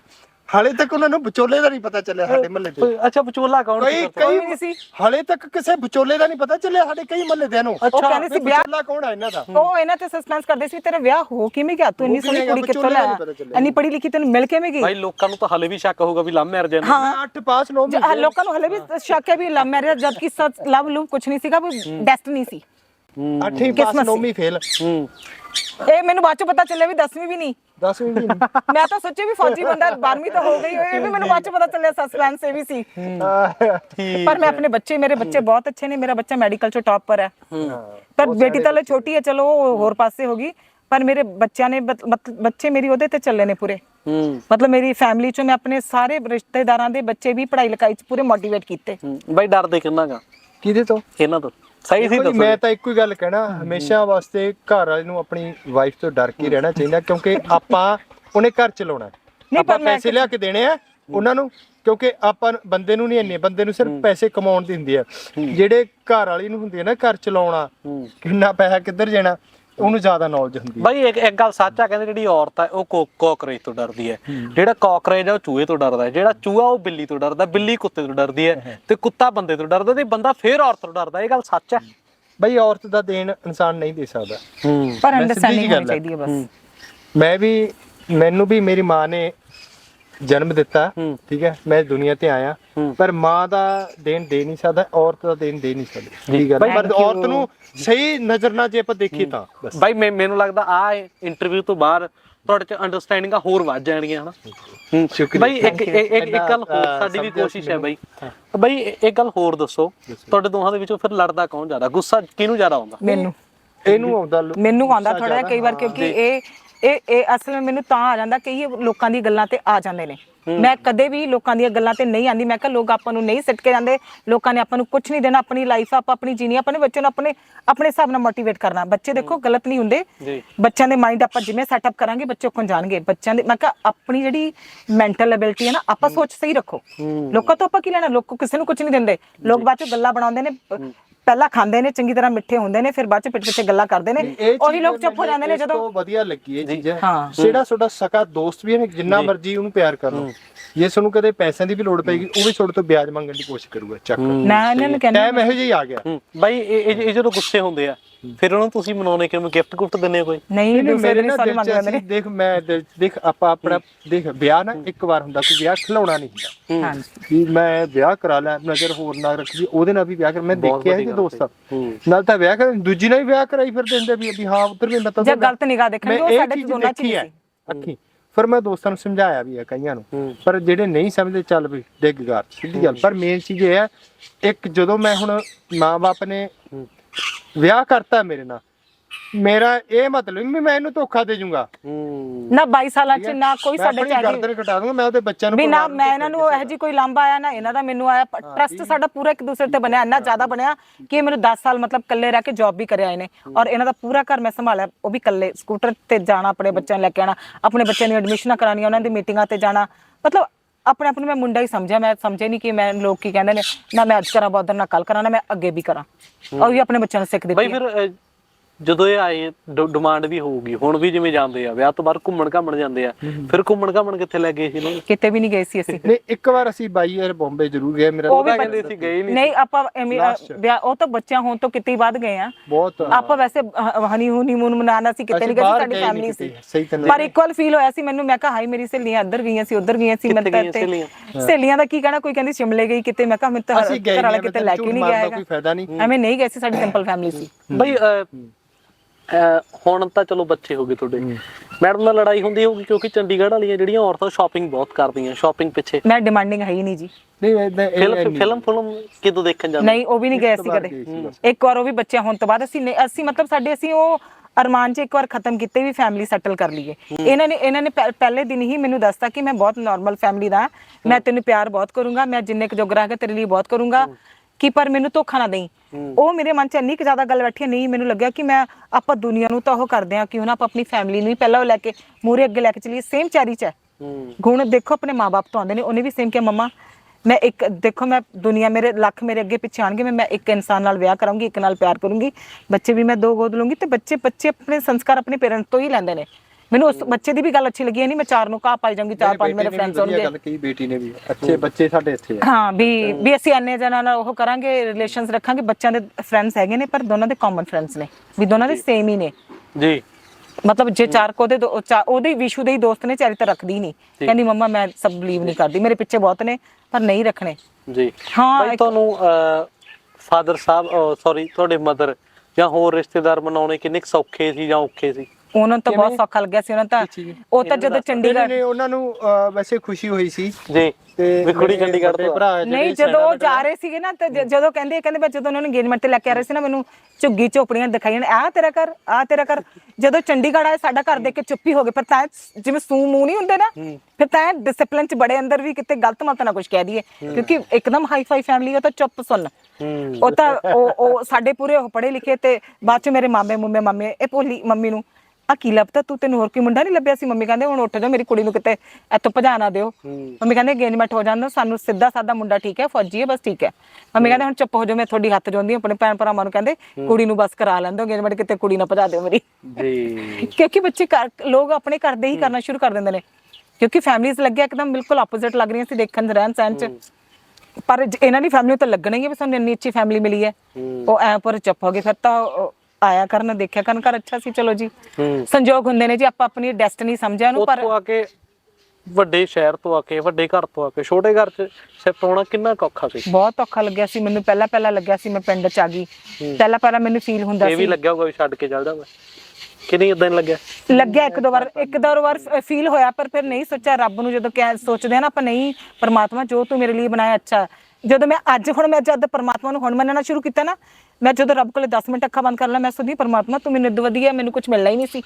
ਹਾਲੇ ਤੱਕ ਉਹਨਾਂ ਨੂੰ ਵਿਚੋਲੇ ਦਾ ਨਹੀਂ ਪਤਾ ਚੱਲਿਆ ਸਾਡੇ ਮਹੱਲੇ ਤੇ। ਅੱਛਾ ਵਿਚੋਲਾ ਕੌਣ ਸੀ ਕਈ? ਕੋਈ ਕਈ ਨਹੀਂ ਸੀ? ਹਾਲੇ ਤੱਕ ਕਿਸੇ ਵਿਚੋਲੇ ਦਾ ਨਹੀਂ ਪਤਾ ਚੱਲਿਆ ਸਾਡੇ ਕਈ ਮਹੱਲੇ ਦੇ ਨੂੰ। ਉਹ ਕਹਿੰਦੇ ਸੀ ਵਿਆਹ ਵਿਚੋਲਾ ਕੌਣ ਹੈ ਇਹਨਾਂ ਦਾ? ਉਹ ਇਹਨਾਂ ਤੇ ਸਸਪੈਂਸ ਕਰਦੇ ਸੀ ਤੇਰਾ ਵਿਆਹ ਹੋ ਕਿਵੇਂ ਗਿਆ? ਤੂੰ ਇੰਨੀ ਸੋਹਣੀ ਕੁੜੀ? ਕਿੱਥੋਂ ਚੱਲਿਆ। ਇੰਨੀ ਪੜ੍ਹੀ ਲਿਖੀ ਤੈਨੂੰ ਮਿਲ ਕਿਵੇਂ ਗਈ? ਭਾਈ ਲੋਕਾਂ ਨੂੰ ਤਾਂ ਹਲੇ ਵੀ ਸ਼ੱਕ ਹੋਊਗਾ ਵੀ ਲਵ ਮੈਰਿਜ ਹੈ ਹਾਂ। 8 ਪਾਸ 9 ਜ- ਆਹ ਲੋਕਾਂ ਨੂੰ ਹਲੇ ਵੀ ਸ਼ੱਕ ਹੈ ਵੀ ਲਵ ਮੈਰਿਜ ਜਦ ਕਿ ਸੱਚ ਲਵ ਲੂ ਕੁਝ ਨਹੀਂ ਸੀਗਾ ਵੀ ਡੈਸਟਨੀ ਸੀ। 8ਵੀਂ ਪਾਸ ਕਿਸਮਤ ਸੀ। 9ਵੀਂ ਫੇਲ ਹੂੰ। ਇਹ ਮੈਨੂੰ ਬਾਅਦ ਚ ਪਤਾ ਚੱਲਿਆ ਵੀ 10ਵੀਂ ਵੀ ਨਹੀਂ। 10ਵੀਂ ਵੀ ਨਹੀਂ ਮੈਂ ਤਾਂ ਸੋਚਿਆ ਵੀ ਫੌਜੀ ਬੰਦਾ 12ਵੀਂ ਤਾਂ ਹੋ ਗਈ ਹੋਈ ਇਹ ਵੀ ਮੈਨੂੰ ਬਾਅਦ ਚ ਪਤਾ ਚੱਲਿਆ ਸਸਪੈਂਸ ਇਹ ਵੀ ਸੀ। ਆਹ, ਪਰ ਮੈਂ ਆਪਣੇ ਬੱਚੇ ਮੇਰੇ ਬੱਚੇ ਬਹੁਤ ਅੱਛੇ ਨੇ ਮੇਰਾ ਬੱਚਾ ਮੈਡੀਕਲ ਚੋਂ ਟੌਪਰ ਹੈ। ਪਰ ਬੇਟੀ ਤਾਂ ਹਲੇ ਛੋਟੀ ਹੈ ਚਲੋ ਉਹ ਹੋਰ ਪਾਸੇ ਹੋਗੀ ਪਰ ਮੇਰੇ ਬੱਚਿਆਂ ਨੇ ਬੱਚੇ ਮੇਰੀ ਉਹਦੇ ਤੇ ਚੱਲੇ ਨੇ ਪੂਰੇ। ਹੂੰ। ਮਤਲਬ ਮੇਰੀ ਫੈਮਿਲੀ ਚੋਂ ਮੈਂ ਆਪਣੇ ਸਾਰੇ ਰਿਸ਼ਤੇਦਾਰਾਂ ਦੇ ਬੱਚੇ ਵੀ ਪੜ੍ਹਾਈ ਲਿਖਾਈ ਚ ਪੂਰੇ ਮੋਟੀਵੇਟ ਕੀਤੇ। ਹੂੰ। ਬਾਈ ਡਰਦੇ ਕਿੰਨਾ ਗਾ? ਕਿਹਦੇ ਤੋਂ? ਇਹਨਾਂ ਤੋਂ। ਸਹੀ ਸੀ ਦੱਸੋ ਮੈਂ ਤਾਂ ਇੱਕੋ ਹੀ ਗੱਲ ਕਹਿਣਾ ਹਮੇਸ਼ਾ ਵਾਸਤੇ ਘਰ ਵਾਲੇ ਨੂੰ ਆਪਣੀ ਵਾਈਫ ਤੋਂ ਡਰ ਕੇ ਰਹਿਣਾ ਚਾਹੀਦਾ ਕਿਉਂਕਿ ਆਪਾਂ ਉਹਨੇ ਘਰ ਚਲਾਉਣਾ। ਨਹੀਂ, ਪਰ ਮੈਂ ਪੈਸੇ ਲਿਆ ਕੇ ਦੇਣੇ ਆ ਉਹਨਾਂ ਨੂੰ ਕਿਉਂਕਿ ਆਪਾਂ ਬੰਦੇ ਨੂੰ ਨਹੀਂ ਇੰਨੇ ਬੰਦੇ ਨੂੰ ਸਿਰਫ ਪੈਸੇ ਕਮਾਉਣ ਦੀ ਹੁੰਦੀ ਹੈ। ਜਿਹੜੇ ਘਰ ਵਾਲੀ ਨੂੰ ਹੁੰਦੀ ਹੈ ਨਾ ਘਰ ਚਲਾਉਣਾ। ਕਿੰਨਾ ਪੈਸਾ ਕਿੱਧਰ ਜਾਣਾ ਉਹਨੂੰ ਜ਼ਿਆਦਾ ਨੌਲੇਜ ਹੁੰਦੀ ਹੈ। ਬਾਈ ਇੱਕ ਇੱਕ ਗੱਲ ਸੱਚ ਆ ਕਹਿੰਦੇ ਜਿਹੜੀ ਔਰਤ ਹੈ ਉਹ ਕੋਕਰੇਜ ਤੋਂ ਡਰਦੀ ਹੈ। ਜਿਹੜਾ ਕਾਕਰੇਜ ਆ ਉਹ ਚੂਹੇ ਤੋਂ ਡਰਦਾ ਹੈ। ਜਿਹੜਾ ਚੂਹਾ ਉਹ ਬਿੱਲੀ ਤੋਂ ਡਰਦਾ ਬਿੱਲੀ ਕੁੱਤੇ ਤੋਂ ਡਰਦੀ ਹੈ ਤੇ ਕੁੱਤਾ ਬੰਦੇ ਤੋਂ ਡਰਦਾ ਤੇ ਬੰਦਾ ਫੇਰ ਔਰਤ ਤੋਂ ਡਰਦਾ ਇਹ ਗੱਲ ਸੱਚ ਹੈ। ਬਈ ਔਰਤ ਦਾ ਦੇਣ ਇਨਸਾਨ ਨਹੀਂ ਦੇ ਸਕਦਾ। ਹੂੰ। ਪਰ ਅੰਡਰਸਟੈਂਡਿੰਗ ਹੋਣੀ ਚਾਹੀਦੀ ਹੈ ਬਸ। ਮੈਂ ਵੀ ਮੈਨੂੰ ਵੀ ਮੇਰੀ ਮਾਂ ਨੇ ਜਨਮ ਦਿੱਤਾ। ਠੀਕ ਹੈ ਮੈਂ ਦੁਨੀਆ ਤੇ ਆਇਆ। ਪਰ ਮਾਂ ਦਾ ਦੇਣ ਦੇ ਨਹੀਂ ਸਕਦਾ ਔਰਤ ਦਾ ਦੇਣ ਦੇ ਨਹੀਂ ਸਕਦੀ। ਠੀਕ ਹੈ ਪਰ. ਔਰਤ ਨੂੰ ਸਹੀ ਨਜ਼ਰ ਨਾਲ ਜੇ ਆਪਾਂ ਦੇਖੀਏ ਤਾਂ ਬਸ। ਬਾਈ ਮੈਨੂੰ ਲੱਗਦਾ ਆ ਇੰਟਰਵਿਊ ਤੋਂ ਬਾਅਦ ਤੁਹਾਡੇ ਚ ਅੰਡਰਸਟੈਂਡਿੰਗਾਂ ਹੋਰ ਵੱਧ ਜਾਣਗੀਆਂ ਹਨਾ? ਹੂੰ। ਸ਼ੁਕਰੀਆ। ਬਾਈ ਇੱਕ ਇੱਕ ਇੱਕ- ਗੱਲ ਹੋਰ ਸਾਡੀ ਵੀ ਕੋਸ਼ਿਸ਼ ਹੈ ਬਾਈ। ਬਾਈ ਇੱਕ ਗੱਲ ਹੋਰ ਦੱਸੋ ਤੁਹਾਡੇ ਦੋਹਾਂ ਦੇ ਵਿੱਚੋਂ ਫਿਰ ਲੜਦਾ ਕੌਣ ਜ਼ਿਆਦਾ? ਗੁੱਸਾ ਕਿਹਨੂੰ ਜ਼ਿਆਦਾ ਆਉਂਦਾ? ਮੈਨੂੰ। ਇਹਨੂੰ ਆਉਂਦਾ ਮੈਨੂੰ ਆਉਂਦਾ ਥੋੜਾ ਜਿਹਾ ਕਈ ਵਾਰ ਕਿਉਂਕਿ ਇਹ ਇਹ ਇਹ ਅਸਲ ਵਿੱਚ ਮੈਨੂੰ ਤਾਂ ਆ ਜਾਂਦਾ ਕਈ ਲੋਕਾਂ ਦੀ ਗੱਲਾਂ ਤੇ ਆ ਜਾਂਦੇ ਨੇ। ਮੈਂ ਕਦੇ ਵੀ ਲੋਕਾਂ ਦੀਆਂ ਗੱਲਾਂ ਤੇ ਨਹੀਂ ਆਂਦੀ। ਮੈਂ ਕਿਹਾ ਲੋਕ ਆਪਾਂ ਨੂੰ ਨਹੀਂ ਸਿੱਟ ਕੇ ਜਾਂਦੇ। ਲੋਕਾਂ ਨੇ ਆਪਾਂ ਨੂੰ ਕੁਝ ਨਹੀਂ ਦੇਣਾ। ਆਪਣੀ ਲਾਈਫ ਆਪਾਂ ਆਪਣੀ ਜੀਣੀ ਆਪਣੇ ਬੱਚੇ ਨੂੰ ਆਪਣੇ ਆਪਣੇ ਹਿਸਾਬ ਨਾਲ ਮੋਟੀਵੇਟ ਕਰਨਾ। ਬੱਚੇ ਦੇਖੋ ਗਲਤ ਨਹੀਂ ਹੁੰਦੇ। ਬੱਚਿਆਂ ਦੇ ਮਾਈਂਡ ਆਪਾਂ ਜਿਵੇਂ ਸੈਟਅਪ ਕਰਾਂਗੇ ਬੱਚੇ ਕੋਲ ਜਾਣਗੇ। ਬੱਚਿਆਂ ਦੇ ਮੈਂ ਕਿਹਾ ਆਪਣੀ ਜਿਹੜੀ ਮੈਂਟਲ ਐਬਿਲਿਟੀ ਹੈ ਨਾ ਆਪਾਂ ਸੋਚ ਸਹੀ ਰੱਖੋ। ਲੋਕਾਂ ਤੋਂ ਆਪਾਂ ਕੀ ਲੈਣਾ? ਲੋਕ ਕਿਸੇ ਨੂੰ ਕੁਝ ਨਹੀਂ ਦਿੰਦੇ। ਲੋਕ ਬਾਅਦ ਚ ਗੱਲਾਂ ਬਣਾਉਂਦੇ ਨੇ। ਪਹਿਲਾਂ ਖਾਂਦੇ ਨੇ ਚੰਗੀ ਤਰ੍ਹਾਂ ਮਿੱਠੇ ਹੁੰਦੇ ਨੇ ਫਿਰ ਬਾਅਦ ਚ ਪਿੱਠ ਪਿੱਛੇ ਗੱਲਾਂ ਕਰਦੇ ਨੇ। ਉਹੀ ਲੋਕ ਚੁੱਪ ਹੋ ਜਾਂਦੇ ਨੇ ਜਦੋਂ ਵਧੀਆ ਲੱਗੀ ਇਹ ਚੀਜ਼। ਹਾਂ। ਜਿਹੜਾ ਤੁਹਾਡਾ ਸਕਾ ਦੋਸਤ ਵੀ ਹੈ ਜਿੰਨਾ ਮਰਜ਼ੀ ਉਹਨੂੰ ਪਿਆਰ ਕਰ ਜੇ ਤੁਹਾਨੂੰ ਕਦੇ ਪੈਸਿਆਂ ਦੀ ਵੀ ਲੋੜ ਪਏਗੀ ਉਹ ਵੀ ਤੁਹਾਡੇ ਤੋਂ ਵਿਆਜ ਮੰਗਣ ਦੀ ਕੋਸ਼ਿਸ਼ ਕਰੂਗਾ ਚੱਕ। ਨਾ ਇਹਨਾਂ ਨੂੰ ਕਹਿੰਦੇ ਟਾਈਮ ਇਹੋ ਜਿਹਾ ਹੀ ਆ ਗਿਆ। ਬਾਈ ਇਹ ਇਹ- ਇਹ ਜਦੋਂ ਗੁੱਸੇ ਹੁੰਦੇ ਆ ਫਿਰ ਉਹਨਾਂ ਨੂੰ ਤੁਸੀਂ ਮਨਾਉਣੇ ਕਿਵੇਂ ਗਿਫਟ ਗੁਫਟ ਦਿੰਦੇ ਹੋ ਕੋਈ। ਨਹੀਂ ਨਹੀਂ ਦੂਸਰੇ ਮੇਰੇ ਦਿਨ ਨਾਲ ਸਾਰੇ ਮੰਗ ਜਾਂਦੇ ਨੇ। ਦੇਖ ਮੈਂ ਦਿਲ 'ਚ- ਦੇਖ ਆਪਾਂ ਆਪਣਾ ਦੇਖ ਵਿਆਹ ਨਾ ਇੱਕ ਵਾਰ ਹੁੰਦਾ ਕੋਈ ਵਿਆਹ ਖਿਲਾਉਣਾ ਨਹੀਂ ਹੁੰਦਾ। ਹਾਂਜੀ। ਵੀ ਮੈਂ ਵਿਆਹ ਕਰਾ ਲਿਆ ਨਜ਼ਰ ਹੋਰ ਨਾ ਰੱਖੀ ਉਹਦੇ ਨਾਲ ਵੀ ਵਿਆਹ ਕਰ ਮੈਂ ਬਹੁਤ ਦੇਖਿਆ ਜੀ ਗੱਲ ਦੋਸਤ। ਹੂੰ। ਨਾਲ ਤਾਂ ਵਿਆਹ ਕਰ ਦੂਜੀ ਨਾਲ ਵੀ ਵਿਆਹ ਕਰਾਈ ਫਿਰਦੇ ਹੁੰਦੇ ਵੀ ਵੀ ਹਾਂ ਉਧਰ ਵੀ ਮੈਂ ਤਾਂ ਜੇ ਗਲਤ ਨਿਗਾਹ ਦੇਖਣਗੇ ਉਹ ਸਾਡੇ ਚੀਜ਼ ਦੋਨਾਂ ਚ ਨਹੀਂ ਸੀ। ਅੱਖੀ। ਫਿਰ ਮੈਂ ਦੋਸਤਾਂ ਨੂੰ ਸਮਝਾਇਆ ਵੀ ਹੈ ਕਈਆਂ ਨੂੰ। ਪਰ ਜਿਹੜੇ ਨਹੀਂ ਸਮਝਦੇ ਚੱਲ ਵੀ ਡਿੱਗ ਗਾਰ ਸਿੱਧੀ ਗੱਲ। ਪਰ ਮੇਨ ਚੀਜ਼ ਇਹ ਹੈ ਇੱਕ ਜਦੋਂ ਮੈਂ ਹੁਣ ਮਾਂ-ਬਾਪ ਨੇ ਵਿਆਹ ਕਰਤਾ ਮੇਰੇ ਨਾਲ ਮੇਰਾ ਇਹ ਮਤਲਬ ਨਹੀਂ ਵੀ ਮੈਂ ਇਹਨੂੰ ਧੋਖਾ ਦੇ ਜੂੰਗਾ। ਹੂੰ। ਨਾ 22 ਸਾਲਾਂ ਚ ਨਾ ਕੋਈ ਮੈਂ ਸਾਡੇ ਆਪਣੀ ਚ ਹੈਗੀ ਗਰਦਨ ਕਟਾ ਦੂੰਗਾ ਮੈਂ ਉਹਦੇ ਬੱਚਿਆਂ ਨੂੰ ਵੀ ਨਾ ਨੂੰ ਮੈਂ ਇਹਨਾਂ ਨੂੰ ਇਹੋ ਜੀ ਕੋਈ ਲਾਂਬਾ ਆਇਆ ਨਾ ਇਹਨਾਂ ਦਾ ਮੈਨੂੰ ਆਇਆ ਟਰਸਟ ਸਾਡਾ ਪੂਰਾ ਇੱਕ ਦੂਸਰੇ ਤੇ ਬਣਿਆ ਇੰਨਾ ਜ਼ਿਆਦਾ ਬਣਿਆ ਕਿ ਮੈਨੂੰ 10 ਸਾਲ ਮਤਲਬ ਇਕੱਲੇ ਰਹਿ ਕੇ ਜੌਬ ਵੀ ਕਰਿਆ ਇਹਨੇ। ਔਰ ਇਹਨਾਂ ਦਾ ਪੂਰਾ ਘਰ ਮੈਂ ਸੰਭਾਲਿਆ ਉਹ ਵੀ ਇਕੱਲੇ ਸਕੂਟਰ ਤੇ ਜਾਣਾ ਆਪਣੇ ਬੱਚਿਆਂ ਨੂੰ ਲੈ ਕੇ ਆਣਾ ਆਪਣੇ ਬੱਚਿਆਂ ਦੀ ਐਡਮਿਸ਼ਨਾਂ ਕਰਾਉਣੀਆਂ ਉਹਨਾਂ ਦੀ ਮੀਟਿੰਗਾਂ ਤੇ ਜਾਣਾ। ਮਤਲਬ ਆਪਣੇ ਆਪ ਨੂੰ ਮੈਂ ਮੁੰਡਾ ਹੀ ਸਮਝਿਆ ਮੈਂ ਸਮਝੇ ਨਹੀਂ ਕਿ ਮੈਂ ਲੋਕ ਕੀ ਕਹਿੰਦੇ ਨੇ ਨਾ ਮੈਂ ਅੱਜ ਕਰਾਂ ਬੋਦਰ ਨਾ ਕੱਲ ਕਰਾਂ ਨਾ ਮੈਂ ਅੱਗੇ ਵੀ ਕਰਾਂ। ਉਹ ਵੀ ਆਪਣੇ ਬੱਚਿਆਂ ਨੂੰ ਸਿੱਖ ਬਾਈ ਦਿੱਤੀ ਫਿਰ ਅਹ, ਜਦੋਂ ਇਹ ਆਏ ਡਿਮਾਂਡ ਵੀ ਹੋਊਗੀ ਹੁਣ ਵੀ ਜਿਵੇਂ ਜਾਂਦੇ ਆ ਵਿਆਹ ਤੋਂ ਬਾਅਦ ਘੁੰਮਣ ਘਾਮਣ ਜਾਂਦੇ ਆ ਫਿਰ ਘੁੰਮਣ ਘਾਮਣ ਕਿੱਥੇ ਲੈ ਗਏ ਸੀ ਇਹਨਾਂ? ਨੂੰ ਕਿਤੇ ਵੀ ਨਹੀਂ ਗਏ ਸੀ ਅਸੀਂ। ਨਹੀਂ ਇੱਕ ਵਾਰ ਅਸੀਂ ਬਾਈ ਯਾਰ ਬੰਬੇ ਜ਼ਰੂਰ ਗਏ ਮੇਰਾ ਉਹ ਵੀ ਕਹਿੰਦੇ ਸੀ ਗਏ ਨਹੀਂ ਨਹੀਂ ਆਪਾਂ ਐਵੇਂ, ਵਿਆਹ ਉਹ ਤਾਂ ਬੱਚਿਆਂ ਹੋਣ ਤੋਂ ਕਿਤੇ ਵੱਧ ਗਏ ਆ। ਬਹੁਤ ਆਪਾਂ ਵੈਸੇ ਹਨੀ ਹਨੀਮੂਨ ਮਨਾਉਣਾ ਸੀ ਕਿਤੇ ਨਹੀਂ ਗਏ ਸਾਡੀ ਫੈਮਿਲੀ ਸੀ। ਸਹੀ ਤੈਨੂੰ ਪਰ ਇਕੁਅਲ ਫੀਲ ਹੋਇਆ ਸੀ ਮੈਨੂੰ ਮੈਂ ਕਿਹਾ ਹਾਈ ਮੇਰੀ ਸਹੇਲੀਆਂ ਇੱਧਰ ਗਈਆਂ ਸੀ ਉੱਧਰ ਗਈਆਂ ਸੀ ਮੈਂ ਤਾਂ ਤੇ ਸਹੇਲੀਆਂ? ਦਾ ਕੀ ਕਹਿਣਾ ਕੋਈ ਕਹਿੰਦੀ ਸ਼ਿਮਲੇ ਗਈ ਕਿਤੇ ਮੈਂ ਕਿਹਾ ਮੈਂ ਤਾਂ ਘਰ ਵਾਲਾ ਨਹੀਂ, ਕਿਤੇ ਲੈ ਕੇ ਨਹੀਂ ਗਿਆ ਕੋਈ ਫਾਇਦਾ ਨਹੀਂ। ਐਵੇਂ ਨਹੀਂ ਗਏ ਸੀ ਸਾਡੀ ਸਿੰਪਲ ਫੈਮਿਲੀ ਸੀ। ਬਈ ਹੁਣ ਤਾਂ ਚਲੋ ਬੱਚੇ ਹੋ ਗਏ ਤੁਹਾਡੇ। ਮੈਡਮ ਨਾਲ ਲੜਾਈ ਹੁੰਦੀ ਹੋਊਗੀ ਕਿਉਂਕਿ ਚੰਡੀਗੜ੍ਹ ਵਾਲੀਆਂ ਜਿਹੜੀਆਂ ਔਰਤਾਂ ਸ਼ਾਪਿੰਗ ਬਹੁਤ ਕਰਦੀਆਂ ਸ਼ਾਪਿੰਗ ਪਿੱਛੇ। ਮੈਂ ਡਿਮਾਂਡਿੰਗ ਹੈ ਹੀ ਨਹੀਂ ਜੀ। ਨਹੀਂ ਏਦਾਂ ਇਹ ਫਿਲਮ ਫਿਲਮ ਫਿਲਮ ਕਿਦੋਂ ਦੇਖਣ ਜਾਂਦੇ? ਨਹੀਂ ਉਹ ਵੀ ਨਹੀਂ ਗਏ ਸੀ ਕਦੇ। ਇੱਕ ਵਾਰ ਉਹ ਵੀ ਬੱਚਿਆਂ ਹੋਣ ਤੋਂ ਬਾਅਦ ਅਸੀਂ ਨਹੀਂ- ਅਸੀਂ ਮਤਲਬ ਸਾਡੇ ਅਸੀਂ ਉਹ ਅਰਮਾਨ ਚ ਇੱਕ ਵਾਰ ਖਤਮ ਕੀਤੇ ਵੀ ਫੈਮਿਲੀ ਸੈਟਲ ਕਰ ਲਈਏ। ਇਹਨਾਂ ਨੇ ਇਹਨਾਂ ਨੇ ਪਹਿ- ਪਹਿਲੇ ਦਿਨ ਹੀ ਮੈਨੂੰ ਦੱਸਤਾ ਕਿ ਮੈਂ ਬਹੁਤ ਨਾਰਮਲ ਫੈਮਿਲੀ ਦਾ ਹਾਂ। ਮੈਂ ਤੈਨੂੰ ਪਿਆਰ ਬਹੁਤ ਕਰੂੰਗਾ ਮੈਂ ਜਿੰਨੇ ਕੁ ਜੋਗਰਾ ਹੈਗਾ ਤੇਰੇ ਲਈ ਬਹੁਤ ਕਰੂੰਗਾ। ਕਿ ਪਰ ਮੈਨੂੰ ਧੋਖਾ ਨਾ ਦੇਈਂ। ਉਹ ਮੇਰੇ ਮਨ 'ਚ ਇੰਨੀ ਕੁ ਜ਼ਿਆਦਾ ਗੱਲ ਬੈਠੀ ਨਹੀਂ ਮੈਨੂੰ ਲੱਗਿਆ ਕਿ ਮੈਂ ਆਪਾਂ ਦੁਨੀਆ ਨੂੰ ਤਾਂ ਉਹ ਕਰਦੇ ਆ ਕਿਉਂ ਨਾ ਆਪਾਂ ਆਪਣੀ ਫੈਮਿਲੀ ਨੂੰ ਹੀ ਪਹਿਲਾਂ ਉਹ ਲੈ ਕੇ ਮੂਰੇ ਅੱਗੇ ਲੈ ਕੇ ਚਲੀਏ ਸੇਮ ਚੈਰੀ 'ਚ ਹੈ। ਗੁਣ ਦੇਖੋ ਆਪਣੇ ਮਾਪੇ ਤੋਂ ਆਉਂਦੇ ਨੇ ਉਹਨੇ ਵੀ ਸੇਮ ਕਿਹਾ ਮਮਾ ਮੈਂ ਇੱਕ ਦੇਖੋ ਮੈਂ ਦੁਨੀਆ ਮੇਰੇ ਲੱਖ ਮੇਰੇ ਅੱਗੇ ਪਿੱਛੇ ਆਣਗੇ ਮੈਂ ਮੈਂ ਇੱਕ ਇਨਸਾਨ ਨਾਲ ਵਿਆਹ ਕਰਾਂਗੀ ਇੱਕ ਨਾਲ ਪਿਆਰ ਕਰੂੰਗੀ ਬੱਚੇ ਵੀ ਮੈਂ ਦੋ ਗੋਦ ਲੂੰਗੀ ਤੇ ਬੱਚੇ ਬੱਚੇ ਆਪਣੇ ਸੰਸਕਾਰ ਆਪਣੇ ਪੇਰੈਂਟਸ ਤੋਂ ਹੀ ਲੈਂਦੇ ਨੇ। ਮੈਨੂੰ ਉਸ ਬੱਚੇ ਦੀ ਵੀ ਗੱਲ ਅੱਛੀ ਲੱਗੀ ਨਹੀਂ ਮੈਂ ਚਾਰ ਨੂੰ ਘਾਹ ਪਾਈ ਜਾਊਂਗੀ ਚਾਰ ਪੰਜ ਮੇਰੇ ਫਰੈਂਡਸ ਹੋਣਗੇ। ਗੱਲ ਕਹੀ ਬੇਟੀ ਨੇ ਵੀ। ਅੱਛੇ ਬੱਚੇ ਸਾਡੇ ਇੱਥੇ ਆ। ਹਾਂ ਵੀ ਵੀ ਅਸੀਂ ਅੰਨੇ ਜਨਾਂ ਨਾਲ ਉਹ ਕਰਾਂਗੇ ਰਿਲੇਸ਼ਨਸ ਰੱਖਾਂਗੇ ਬੱਚਿਆਂ ਦੇ ਫਰੈਂਡਸ ਹੈਗੇ ਨੇ ਪਰ ਦੋਨਾਂ ਦੇ ਕਾਮਨ ਫਰੈਂਡਸ ਨੇ ਵੀ ਦੋਨਾਂ ਦੇ ਸੇਮ ਹੀ ਨੇ। ਜੀ। ਮਤਲਬ ਜੇ ਚਾਰ ਕੋ ਦੇ ਉਹਦੇ ਵਿਸ਼ੂ ਦੇ ਹੀ ਦੋਸਤ ਨੇ ਚਰਿੱਤਰ ਰੱਖਦੀ ਨਹੀਂ। ਕਹਿੰਦੀ ਮੰਮਾ ਮੈਂ ਸਭ ਬਲੀਵ ਨਹੀਂ ਕਰਦੀ ਮੇਰੇ ਪਿੱਛੇ ਬਹੁਤ ਨੇ ਪਰ ਨਹੀਂ ਰੱਖਣੇ। ਜੀ। ਹਾਂ ਬਾਈ ਤੁਹਾਨੂੰ ਫਾਦਰ ਸਾਹਿਬ ਸੌਰੀ ਤੁਹਾਡੇ ਮਦਰ ਜਾਂ ਹੋਰ ਰਿਸ਼ਤੇਦਾਰ ਬਣਾਉਣੇ ਕਿੰਨੇ ਸੌਖੇ ਸੀ ਜਾਂ ਔਖੇ ਸੀ? ਉਹਨਾਂ ਨੂੰ ਤਾਂ ਬਹੁਤ ਸੌਖਾ ਲੱਗਿਆ ਸੀ ਉਹਨਾਂ ਤਾਂ ਉਹ ਤਾਂ ਜਦੋਂ ਚੰਡੀਗੜ੍ਹ ਨਹੀਂ ਉਹਨਾਂ ਨੂੰ ਵੈਸੇ ਖੁਸ਼ੀ ਹੋਈ ਸੀ। ਜੀ ਤੇ ਵੀ ਕੁੜੀ ਚੰਡੀਗੜ੍ਹ ਤੋਂ। ਭਰਾ ਨਹੀਂ ਜਦੋਂ ਉਹ ਜਾ ਰਹੇ ਸੀਗੇ ਨਾ ਤੇ ਜਦੋਂ ਕਹਿੰਦੇ ਕਹਿੰਦੇ ਮੈਂ ਜਦੋਂ ਉਹਨਾਂ ਨੂੰ ਤੇ ਲੈ ਕੇ ਆ ਰਹੇ ਸੀ ਨਾ ਮੈਨੂੰ ਝੁੱਗੀ ਝੋਪੜੀਆਂ ਦਿਖਾਈਆਂ ਆ ਤੇਰਾ ਘਰ ਆ ਤੇਰਾ ਘਰ। ਜਦੋਂ ਚੰਡੀਗੜ੍ਹ ਆਏ ਸਾਡਾ ਘਰ ਦੇਖ ਕੇ ਚੁੱਪੀ ਹੋ ਗਏ। ਪਰ ਤਾਂ ਜਿਵੇਂ ਸੂ ਮੂੰਹ ਨਹੀਂ ਹੁੰਦੇ ਨਾ ਫਿਰ ਤਾਂ ਡਿਸਪਲਿਨ ਚ ਬੜੇ ਅੰਦਰ ਵੀ ਕਿਤੇ ਗਲਤ ਮਤ ਨਾ ਕੁਝ ਕਹਿ ਦਈਏ। ਕਿਉਂਕਿ ਇੱਕਦਮ ਹਾਈ ਫਾਈ ਫੈਮਿਲੀ ਉਹ ਤਾਂ ਚੁੱਪ ਸੁਣ। ਉਹ ਤਾਂ ਉਹ ਉਹ ਸਾਡੇ ਪੂਰੇ ਉਹ ਪੜ੍ਹੇ ਲਿਖੇ ਤੇ ਬਾਅਦ ਚ ਮੇਰੇ ਮਾਮੇ ਮੁੰਮੇ ਮਾਮੇ ਇਹ ਭੋਲੀ ਮੰਮੀ ਨੂੰ ਆ ਕੀ ਲੱਭਦਾ ਤੂੰ ਤੈਨੂੰ ਹੋਰ ਕੋਈ ਮੁੰਡਾ ਨਹੀਂ ਲੱਭਿਆ ਸੀ? ਮੰਮੀ ਕਹਿੰਦੇ ਹੁਣ ਉੱਠ ਜਾ ਮੇਰੀ ਕੁੜੀ ਨੂੰ ਕਿਤੇ ਇੱਥੋਂ ਭਜਾ ਨਾ ਦਿਓ। ਮੰਮੀ ਕਹਿੰਦੇ engagement ਹੋ ਜਾਂਦਾ ਸਾਨੂੰ ਸਿੱਧਾ ਸਾਦਾ ਮੁੰਡਾ ਠੀਕ ਹੈ ਫੌਜੀ ਹੈ ਬਸ ਠੀਕ ਹੈ। ਮੰਮੀ ਕਹਿੰਦੇ ਹੁਣ ਚੁੱਪ ਹੋ ਜਾਓ ਮੈਂ ਤੁਹਾਡੀ ਹੱਥ ਜੋੜਦੀ ਹਾਂ ਆਪਣੇ ਭੈਣ ਭਰਾਵਾਂ ਨੂੰ ਕਹਿੰਦੇ ਕੁੜੀ ਨੂੰ ਬਸ ਕਰਾ ਲੈਂਦੇ engagement ਕਿਤੇ ਕੁੜੀ ਨਾ ਭਜਾ ਦਿਓ ਮੇਰੀ। ਜੀ। ਕਿਉਂਕਿ ਬੱਚੇ ਲੋਕ ਆਪਣੇ ਘਰ ਦੇ ਹੀ ਕਰਨਾ ਸ਼ੁਰੂ ਕਰ ਦਿੰਦੇ ਨੇ। ਕਿਉਂਕਿ ਫੈਮਿਲੀਜ਼ ਲੱਗਿਆ ਇੱਕਦਮ ਬਿਲਕੁਲ ਆਪੋਜ਼ਿਟ ਲੱਗ ਰਹੀਆਂ ਸੀ ਦੇਖਣ ਦੇ ਰਹਿਣ ਸਹਿਣ ਚ। ਪਰ ਜ- ਇਹਨਾਂ ਦੀ ਫੈਮਿਲੀ ਤਾਂ ਲੱਗਣਾ ਹੀ ਹੈ ਵੀ ਸਾਨੂੰ ਇੰਨੀ ਅੱਛੀ ਫੈਮਿਲੀ ਮਿਲੀ ਹੈ। ਉਹ ਐ ਪਰ ਚੁੱਪ ਹੋ ਗਏ ਫਿਰ ਤਾਂ ਆਇਆ ਕਰਨ ਦੇਖਿਆ ਕਰਨ ਘਰ ਅੱਛਾ ਸੀ ਚਲੋ ਜੀ। ਹੂੰ। ਸੰਜੋਗ ਹੁੰਦੇ ਨੇ ਜੀ ਆਪਾਂ ਆਪਣੀ ਡੈਸਟਨੀ ਸਮਝਿਆ ਉਹਨੂੰ ਪਰ ਉੱਥੋਂ ਆ ਕੇ ਵੱਡੇ ਸ਼ਹਿਰ ਤੋਂ ਆ ਕੇ ਵੱਡੇ ਘਰ ਤੋਂ ਆ ਕੇ ਛੋਟੇ ਘਰ 'ਚ ਸ਼ਿਫਟ ਹੋਣਾ ਕਿੰਨਾ ਕੁ ਔਖਾ ਸੀ। ਬਹੁਤ ਔਖਾ ਲੱਗਿਆ ਸੀ ਮੈਨੂੰ ਪਹਿਲਾਂ ਪਹਿਲਾਂ ਲੱਗਿਆ ਸੀ ਮੈਂ ਪਿੰਡ ਚ ਆ ਗਈ। ਪਹਿਲਾਂ ਪਹਿਲਾਂ ਮੈਨੂੰ ਫੀਲ ਹੁੰਦਾ ਇਹ ਵੀ ਸੀ। ਲੱਗਿਆ ਹੋਊਗਾ ਵੀ ਛੱਡ ਕੇ ਚੱਲ ਜਾਵਾਂ। ਕਿ ਨਹੀਂ ਇਦਾਂ ਲੱਗਿਆ? ਲੱਗਿਆ ਇੱਕ ਦੋ ਵਾਰ ਇੱਕ ਦੋ ਵਾਰ ਫੀਲ ਹੋਇਆ ਪਰ ਫਿਰ ਨਹੀਂ ਸੋਚਿਆ। ਰੱਬ ਨੂੰ ਜਦੋਂ ਕਹਿ ਸੋਚਦੇ ਆ ਨਾ ਆਪਾਂ ਨਹੀਂ ਪਰਮਾਤਮਾ ਜੋ ਤੂੰ ਮੇਰੇ ਲਈ ਬਣਾਇਆ ਅੱਛਾ। ਜਦੋਂ ਮੈਂ ਅੱਜ ਹੁਣ ਮੈਂ ਜਦ ਪਰਮਾਤਮਾ ਨੂੰ ਹੁਣ ਮੰਨਣਾ ਸ਼ੁਰੂ ਕੀਤਾ ਨਾ ਮੈਂ ਜਦੋਂ ਰੱਬ ਕੋਲੇ 10 ਮਿੰਟ ਅੱਖਾਂ ਬੰਦ ਕਰ ਲਿਆ ਮੈਂ ਸੋਚਦੀ ਪਰਮਾਤਮਾ ਤੂੰ ਮੈਨੂੰ ਇੱਦ ਵਧੀਆ ਮੈਨੂੰ ਕੁਝ ਮਿਲਣਾ ਹੀ ਨਹੀਂ ਸੀ।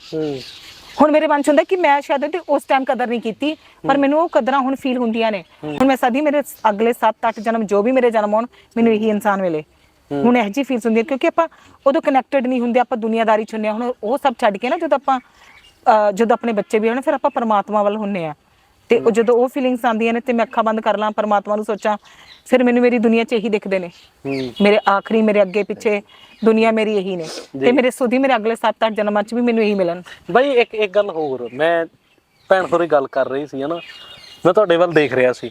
ਹੁਣ ਮੇਰੇ ਮਨ ਚ ਹੁੰਦਾ ਕਿ ਮੈਂ ਸ਼ਾਇਦ ਇਹਦੀ ਉਸ ਟਾਈਮ ਕਦਰ ਨਹੀਂ ਕੀਤੀ ਪਰ ਮੈਨੂੰ ਉਹ ਕਦਰਾਂ ਹੁਣ ਫੀਲ ਹੁੰਦੀਆਂ ਨੇ। ਹੁਣ ਮੈਂ ਸਦੀ ਮੇਰੇ ਅਗਲੇ 7-8 ਜਨਮ ਜੋ ਵੀ ਮੇਰੇ ਜਨਮ ਹੋਣ ਮੈਨੂੰ ਇਹੀ ਇਨਸਾਨ ਮਿਲੇ। ਹੁਣ ਇਹ ਜੀ ਫੀਲ ਹੁੰਦੀ ਹੈ ਕਿਉਂਕਿ ਆਪਾਂ ਉਦੋਂ ਕਨੈਕਟਡ ਨਹੀਂ ਹੁੰਦੇ ਆਪਾਂ ਦੁਨੀਆਦਾਰੀ ਚ ਹੁੰਦੇ ਹਾਂ। ਹੁਣ ਉਹ ਸਭ ਛੱਡ ਕੇ ਨਾ ਜਦੋਂ ਆਪਾਂ ਜਦੋਂ ਆਪਣੇ ਬੱਚੇ ਵੀ ਹੋਣ ਫਿਰ ਆਪਾਂ ਪਰਮਾਤਮਾ ਵੱਲ ਹੁੰਨੇ ਆ। ਤੇ ਉਹ ਜਦੋਂ ਉਹ ਫੀਲਿੰਗਸ ਆਉਂਦੀਆਂ ਨੇ ਤੇ ਮੈਂ ਅੱਖਾਂ ਬੰਦ ਕਰ ਲਾਂ ਪਰਮਾਤਮਾ ਨੂੰ ਸੋਚਾਂ ਫਿਰ ਮੈਨੂੰ ਮੇਰੀ ਦੁਨੀਆ 'ਚ ਇਹੀ ਦਿਖਦੇ ਨੇ। ਹੂੰ। ਮੇਰੇ ਆਖਰੀ ਮੇਰੇ ਅੱਗੇ ਪਿੱਛੇ ਦੁਨੀਆ ਮੇਰੀ ਇਹੀ ਨੇ ਤੇ ਮੇਰੇ ਸੁਧੀ ਮੇਰੇ ਅਗਲੇ 7-8 ਜਨਮਾਂ 'ਚ ਵੀ ਮੈਨੂੰ ਇਹੀ ਮਿਲਣ। ਬਈ ਇੱਕ ਇੱਕ ਗੱਲ ਹੋਰ ਮੈਂ ਭੈਣ ਹੋਰੀ ਗੱਲ ਕਰ ਰਹੀ ਸੀ ਹਨਾ? ਮੈਂ ਤੁਹਾਡੇ ਵੱਲ ਦੇਖ ਰਿਹਾ ਸੀ।